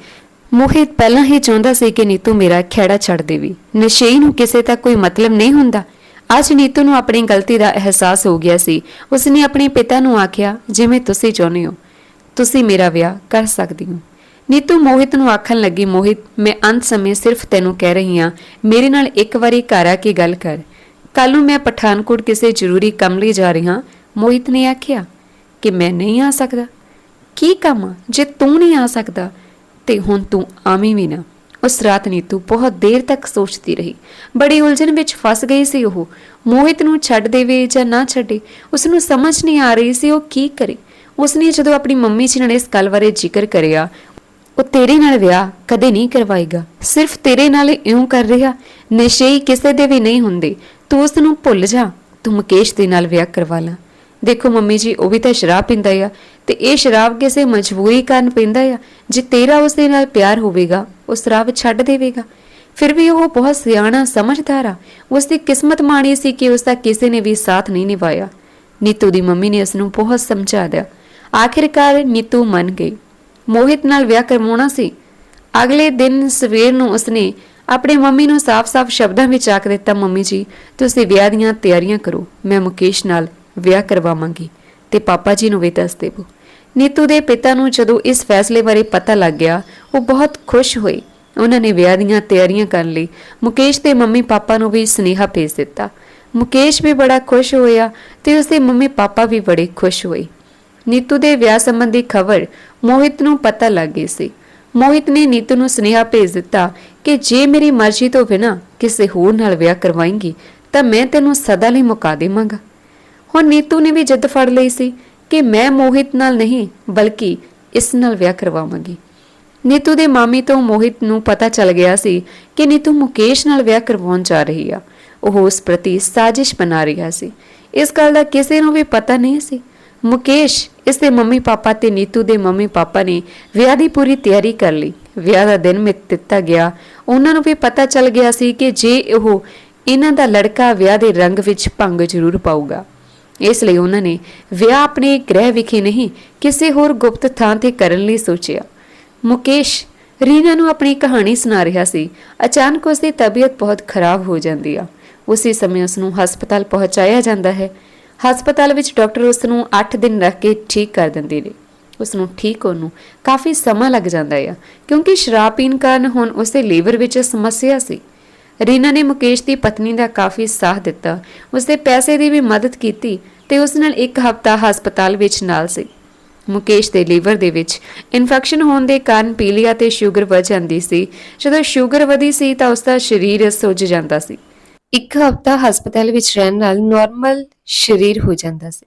ਮੋਹਿਤ ਪਹਿਲਾਂ ਹੀ ਚਾਹੁੰਦਾ ਸੀ ਕਿ ਨੀਤੂ ਮੇਰਾ ਖੇੜਾ ਛੱਡ ਦੇਵੀ। ਨਸ਼ੇਈ ਨੂੰ ਕਿਸੇ ਦਾ ਕੋਈ ਮਤਲਬ ਨਹੀਂ ਹੁੰਦਾ। ਅੱਜ ਨੀਤੂ ਨੂੰ ਆਪਣੀ ਗਲਤੀ ਦਾ ਅਹਿਸਾਸ ਹੋ ਗਿਆ ਸੀ। ਉਸਨੇ ਆਪਣੇ ਪਿਤਾ ਨੂੰ ਆਖਿਆ, ਜਿਵੇਂ ਤੁਸੀਂ ਚਾਹੁੰਦੇ ਹੋ। ਤੁਸੀਂ ਮੇਰਾ ਵਿਆਹ ਕਰ ਸਕਦੀ ਹੋ। ਨੀਤੂ ਮੋਹਿਤ ਨੂੰ ਆਖਣ ਲੱਗੀ, ਮੋਹਿਤ, ਮੈਂ ਅੰਤ ਸਮੇਂ ਸਿਰਫ ਤੈਨੂੰ ਕਹਿ ਰਹੀ ਹਾਂ, ਮੇਰੇ ਨਾਲ ਇੱਕ ਵਾਰੀ ਘਰ ਆ ਕੇ ਗੱਲ ਕਰ। ਕੱਲ ਨੂੰ ਮੈਂ ਪਠਾਨਕੋਟ ਕਿਸੇ ਜ਼ਰੂਰੀ ਕੰਮ ਲਈ ਜਾ ਰਹੀ ਮੋਹਿਤ ਨੇ ਆਖਿਆ ਕਿ ਮੈਂ ਨਹੀਂ ਆ ਸਕਦਾ। ਕੀ ਕੰਮ ਆ? ਜੇ ਤੂੰ ਨਹੀਂ ਆ ਸਕਦਾ, ਤੇ ਹੁਣ ਤੂੰ ਆਵੀਂ ਵੀ ਨਾ। ਉਸ ਰਾਤ ਨੀਤੂ ਬਹੁਤ ਦੇਰ ਤੱਕ ਸੋਚਦੀ ਰਹੀ। ਬੜੀ ਉਲਝਣ ਵਿੱਚ ਫਸ ਗਈ ਸੀ ਉਹ। ਮੋਹਿਤ ਨੂੰ ਛੱਡ ਦੇਵੇ ਜਾਂ ਨਾ ਛੱਡੇ ਉਸ ਨੂੰ ਸਮਝ ਨਹੀਂ ਆ ਰਹੀ ਸੀ ਉਹ ਕੀ ਕਰੇ। ਉਸਨੇ ਜਦੋਂ ਆਪਣੀ ਮੰਮੀ ਜੀ ਨਾਲ ਇਸ ਗੱਲ ਬਾਰੇ ਜ਼ਿਕਰ ਕਰਿਆ ਉਹ ਤੇਰੇ ਨਾਲ ਵਿਆਹ ਕਦੇ ਨਹੀਂ ਕਰਵਾਏਗਾ। ਸਿਰਫ ਤੇਰੇ ਨਾਲ ਇਉਂ ਕਰ ਰਿਹਾ। ਨਸ਼ੇਈ ਕਿਸੇ ਦੇ ਵੀ ਨਹੀਂ ਹੁੰਦੇ। ਤੂੰ ਉਸ ਨੂੰ ਭੁੱਲ ਜਾ। ਤੂੰ ਮੁਕੇਸ਼ ਦੇ ਨਾਲ ਵਿਆਹ ਕਰਵਾ ਲਾ। ਦੇਖੋ ਮੰਮੀ ਜੀ, ਉਹ ਵੀ ਤਾਂ ਸ਼ਰਾਬ ਪੀਂਦਾ ਆ। ਤੇ ਇਹ ਸ਼ਰਾਬ ਕਿਸੇ ਮਜਬੂਰੀ ਕਾਰਨ ਪੀਂਦਾ ਆ। ਜੇ ਤੇਰਾ ਉਸ ਦੇ ਨਾਲ ਪਿਆਰ ਹੋਵੇਗਾ, ਉਹ ਸ਼ਰਾਬ ਛੱਡ ਦੇਵੇਗਾ। ਫਿਰ ਵੀ ਉਹ ਬਹੁਤ ਸਿਆਣਾ, ਸਮਝਦਾਰ ਆ। ਉਸ ਦੀ ਕਿਸਮਤ ਮਾੜੀ ਸੀ ਕਿ ਉਸ ਦਾ ਕਿਸੇ ਨੇ ਵੀ ਸਾਥ ਨਹੀਂ ਨਿਭਾਇਆ। ਨੀਤੂ ਦੀ ਮੰਮੀ ਨੇ ਉਸ ਨੂੰ ਬਹੁਤ ਸਮਝਾ ਦਿਆ। ਆਖਿਰਕਾਰ ਨੀਤੂ ਮੰਨ ਗਈ। ਮੋਹਿਤ ਨਾਲ ਵਿਆਹ ਕਰਵਾਉਣਾ ਸੀ। ਅਗਲੇ ਦਿਨ ਸਵੇਰ ਨੂੰ ਉਸਨੇ ਆਪਣੇ ਮੰਮੀ ਨੂੰ ਸਾਫ਼-ਸਾਫ਼ ਸ਼ਬਦਾਂ ਵਿੱਚ ਆਖ ਦਿੱਤਾ, ਮੰਮੀ ਜੀ, ਤੁਸੀਂ ਵਿਆਹ ਦੀਆਂ ਤਿਆਰੀਆਂ ਕਰੋ, ਮੈਂ ਮੁਕੇਸ਼ ਨਾਲ ਵਿਆਹ ਕਰਵਾਵਾਂਗੀ ਤੇ ਪਾਪਾ ਜੀ ਨੂੰ ਵੀ ਦੱਸ ਦੇਵੋ। ਨੀਤੂ ਦੇ ਪਿਤਾ ਨੂੰ ਜਦੋਂ ਇਸ ਫੈਸਲੇ ਬਾਰੇ ਪਤਾ ਲੱਗ ਗਿਆ, ਉਹ ਬਹੁਤ ਖੁਸ਼ ਹੋਏ। ਉਹਨਾਂ ਨੇ ਵਿਆਹ ਦੀਆਂ ਤਿਆਰੀਆਂ ਕਰਨ ਲਈ ਮੁਕੇਸ਼ ਦੇ ਮੰਮੀ ਪਾਪਾ ਨੂੰ ਵੀ ਸੁਨੇਹਾ ਭੇਜ ਦਿੱਤਾ। ਮੁਕੇਸ਼ ਵੀ ਬੜਾ ਖੁਸ਼ ਹੋਇਆ ਤੇ ਉਸਦੇ ਮੰਮੀ ਪਾਪਾ ਵੀ ਬੜੇ ਖੁਸ਼ ਹੋਏ। ਨੀਤੂ ਦੇ ਵਿਆਹ ਸੰਬੰਧੀ ਖਬਰ ਮੋਹਿਤ ਨੂੰ ਪਤਾ ਲੱਗ ਗਈ ਸੀ। ਮੋਹਿਤ ਨੇ ਨੀਤੂ ਨੂੰ ਸੁਨੇਹਾ ਭੇਜ ਦਿੱਤਾ ਕਿ ਜੇ ਮੇਰੀ ਮਰਜ਼ੀ ਤੋਂ ਬਿਨਾਂ ਕਿਸੇ ਹੋਰ ਨਾਲ ਵਿਆਹ ਕਰਵਾਏਂਗੀ, ਤਾਂ ਮੈਂ ਤੈਨੂੰ ਸਦਾ ਲਈ ਮੁਕਾ ਦੇਵਾਂਗਾ ਹੁਣ ਨੀਤੂ ਨੇ ਵੀ ਜਿੱਦ ਫੜ ਲਈ ਸੀ ਕਿ ਮੈਂ ਮੋਹਿਤ ਨਾਲ ਨਹੀਂ, ਬਲਕਿ ਇਸ ਨਾਲ ਵਿਆਹ ਕਰਵਾਵਾਂਗੀ। ਨੀਤੂ ਦੇ ਮਾਮੀ ਤੋਂ ਮੋਹਿਤ ਨੂੰ ਪਤਾ ਚੱਲ ਗਿਆ ਸੀ ਕਿ ਨੀਤੂ ਮੁਕੇਸ਼ ਨਾਲ ਵਿਆਹ ਕਰਵਾਉਣ ਜਾ ਰਹੀ ਆ। ਉਹ ਉਸ ਪ੍ਰਤੀ ਸਾਜ਼ਿਸ਼ ਬਣਾ ਰਿਹਾ ਸੀ। ਇਸ ਗੱਲ ਦਾ ਕਿਸੇ ਨੂੰ ਵੀ ਪਤਾ ਨਹੀਂ ਸੀ ਮੁਕੇਸ਼, ਇਸ ਦੇ ਮੰਮੀ ਪਾਪਾ ਤੇ ਨੀਤੂ ਦੇ ਮੰਮੀ ਪਾਪਾ ਨੇ ਵਿਆਹ ਦੀ ਪੂਰੀ ਤਿਆਰੀ ਕਰ ਲਈ। ਵਿਆਹ ਦਾ ਦਿਨ ਮਿਤ ਦਿੱਤਾ ਗਿਆ। ਉਹਨਾਂ ਨੂੰ ਵੀ ਪਤਾ ਚੱਲ ਗਿਆ ਸੀ ਕਿ ਜੇ ਉਹ ਇਹਨਾਂ ਦਾ ਲੜਕਾ ਵਿਆਹ ਦੇ ਰੰਗ ਵਿੱਚ ਭੰਗ ਜ਼ਰੂਰ ਪਾਊਗਾ। ਇਸ ਲਈ ਉਹਨਾਂ ਨੇ ਵਿਆਹ ਆਪਣੇ ਗ੍ਰਹਿ ਵਿਖੇ ਨਹੀਂ, ਕਿਸੇ ਹੋਰ ਗੁਪਤ ਥਾਂ ਤੇ ਕਰਨ ਲਈ ਸੋਚਿਆ। ਮੁਕੇਸ਼, ਰੀਨਾ ਨੂੰ ਆਪਣੀ ਕਹਾਣੀ ਸੁਣਾ ਰਿਹਾ ਸੀ। ਅਚਾਨਕ ਉਸ ਦੀ ਤਬੀਅਤ ਬਹੁਤ ਖਰਾਬ ਹੋ ਜਾਂਦੀ ਆ। ਉਸੇ ਸਮੇਂ ਉਸ ਨੂੰ ਹਸਪਤਾਲ ਪਹੁੰਚਾਇਆ ਜਾਂਦਾ ਹੈ। ਹਸਪਤਾਲ ਵਿੱਚ ਡਾਕਟਰ ਉਸ ਨੂੰ 8 ਦਿਨ ਰੱਖ ਕੇ ਠੀਕ ਕਰ ਦਿੰਦੇ ਨੇ। ਉਸ ਨੂੰ ਠੀਕ ਹੋਣ ਨੂੰ ਕਾਫੀ ਸਮਾਂ ਲੱਗ ਜਾਂਦਾ ਹੈ ਕਿਉਂਕਿ ਸ਼ਰਾਬ ਪੀਣ ਕਾਰਨ ਹੁਣ ਉਸਦੇ ਲੀਵਰ ਵਿੱਚ ਸਮੱਸਿਆ ਸੀ। ਰੀਨਾ ਨੇ ਮੁਕੇਸ਼ ਦੀ ਪਤਨੀ ਦਾ ਕਾਫੀ ਸਾਥ ਦਿੱਤਾ। ਉਸਦੇ ਪੈਸੇ ਦੀ ਵੀ ਮਦਦ ਕੀਤੀ ਤੇ ਉਸ ਨਾਲ ਇੱਕ ਹਫ਼ਤਾ ਹਸਪਤਾਲ ਵਿੱਚ ਨਾਲ ਸੀ। ਮੁਕੇਸ਼ ਦੇ ਲੀਵਰ ਦੇ ਵਿੱਚ ਇਨਫੈਕਸ਼ਨ ਹੋਣ ਦੇ ਕਾਰਨ ਪੀਲੀਆ ਤੇ ਸ਼ੂਗਰ ਵਧ ਜਾਂਦੀ ਸੀ। ਜਦੋਂ ਸ਼ੂਗਰ ਵਧੀ ਸੀ ਤਾਂ ਉਸ ਦਾ ਸਰੀਰ ਸੁੱਜ ਜਾਂਦਾ ਸੀ। ਇੱਕ ਹਫ਼ਤਾ ਹਸਪਤਾਲ ਵਿੱਚ ਰਹਿਣ ਨਾਲ ਨਾਰਮਲ ਸਰੀਰ ਹੋ ਜਾਂਦਾ ਸੀ।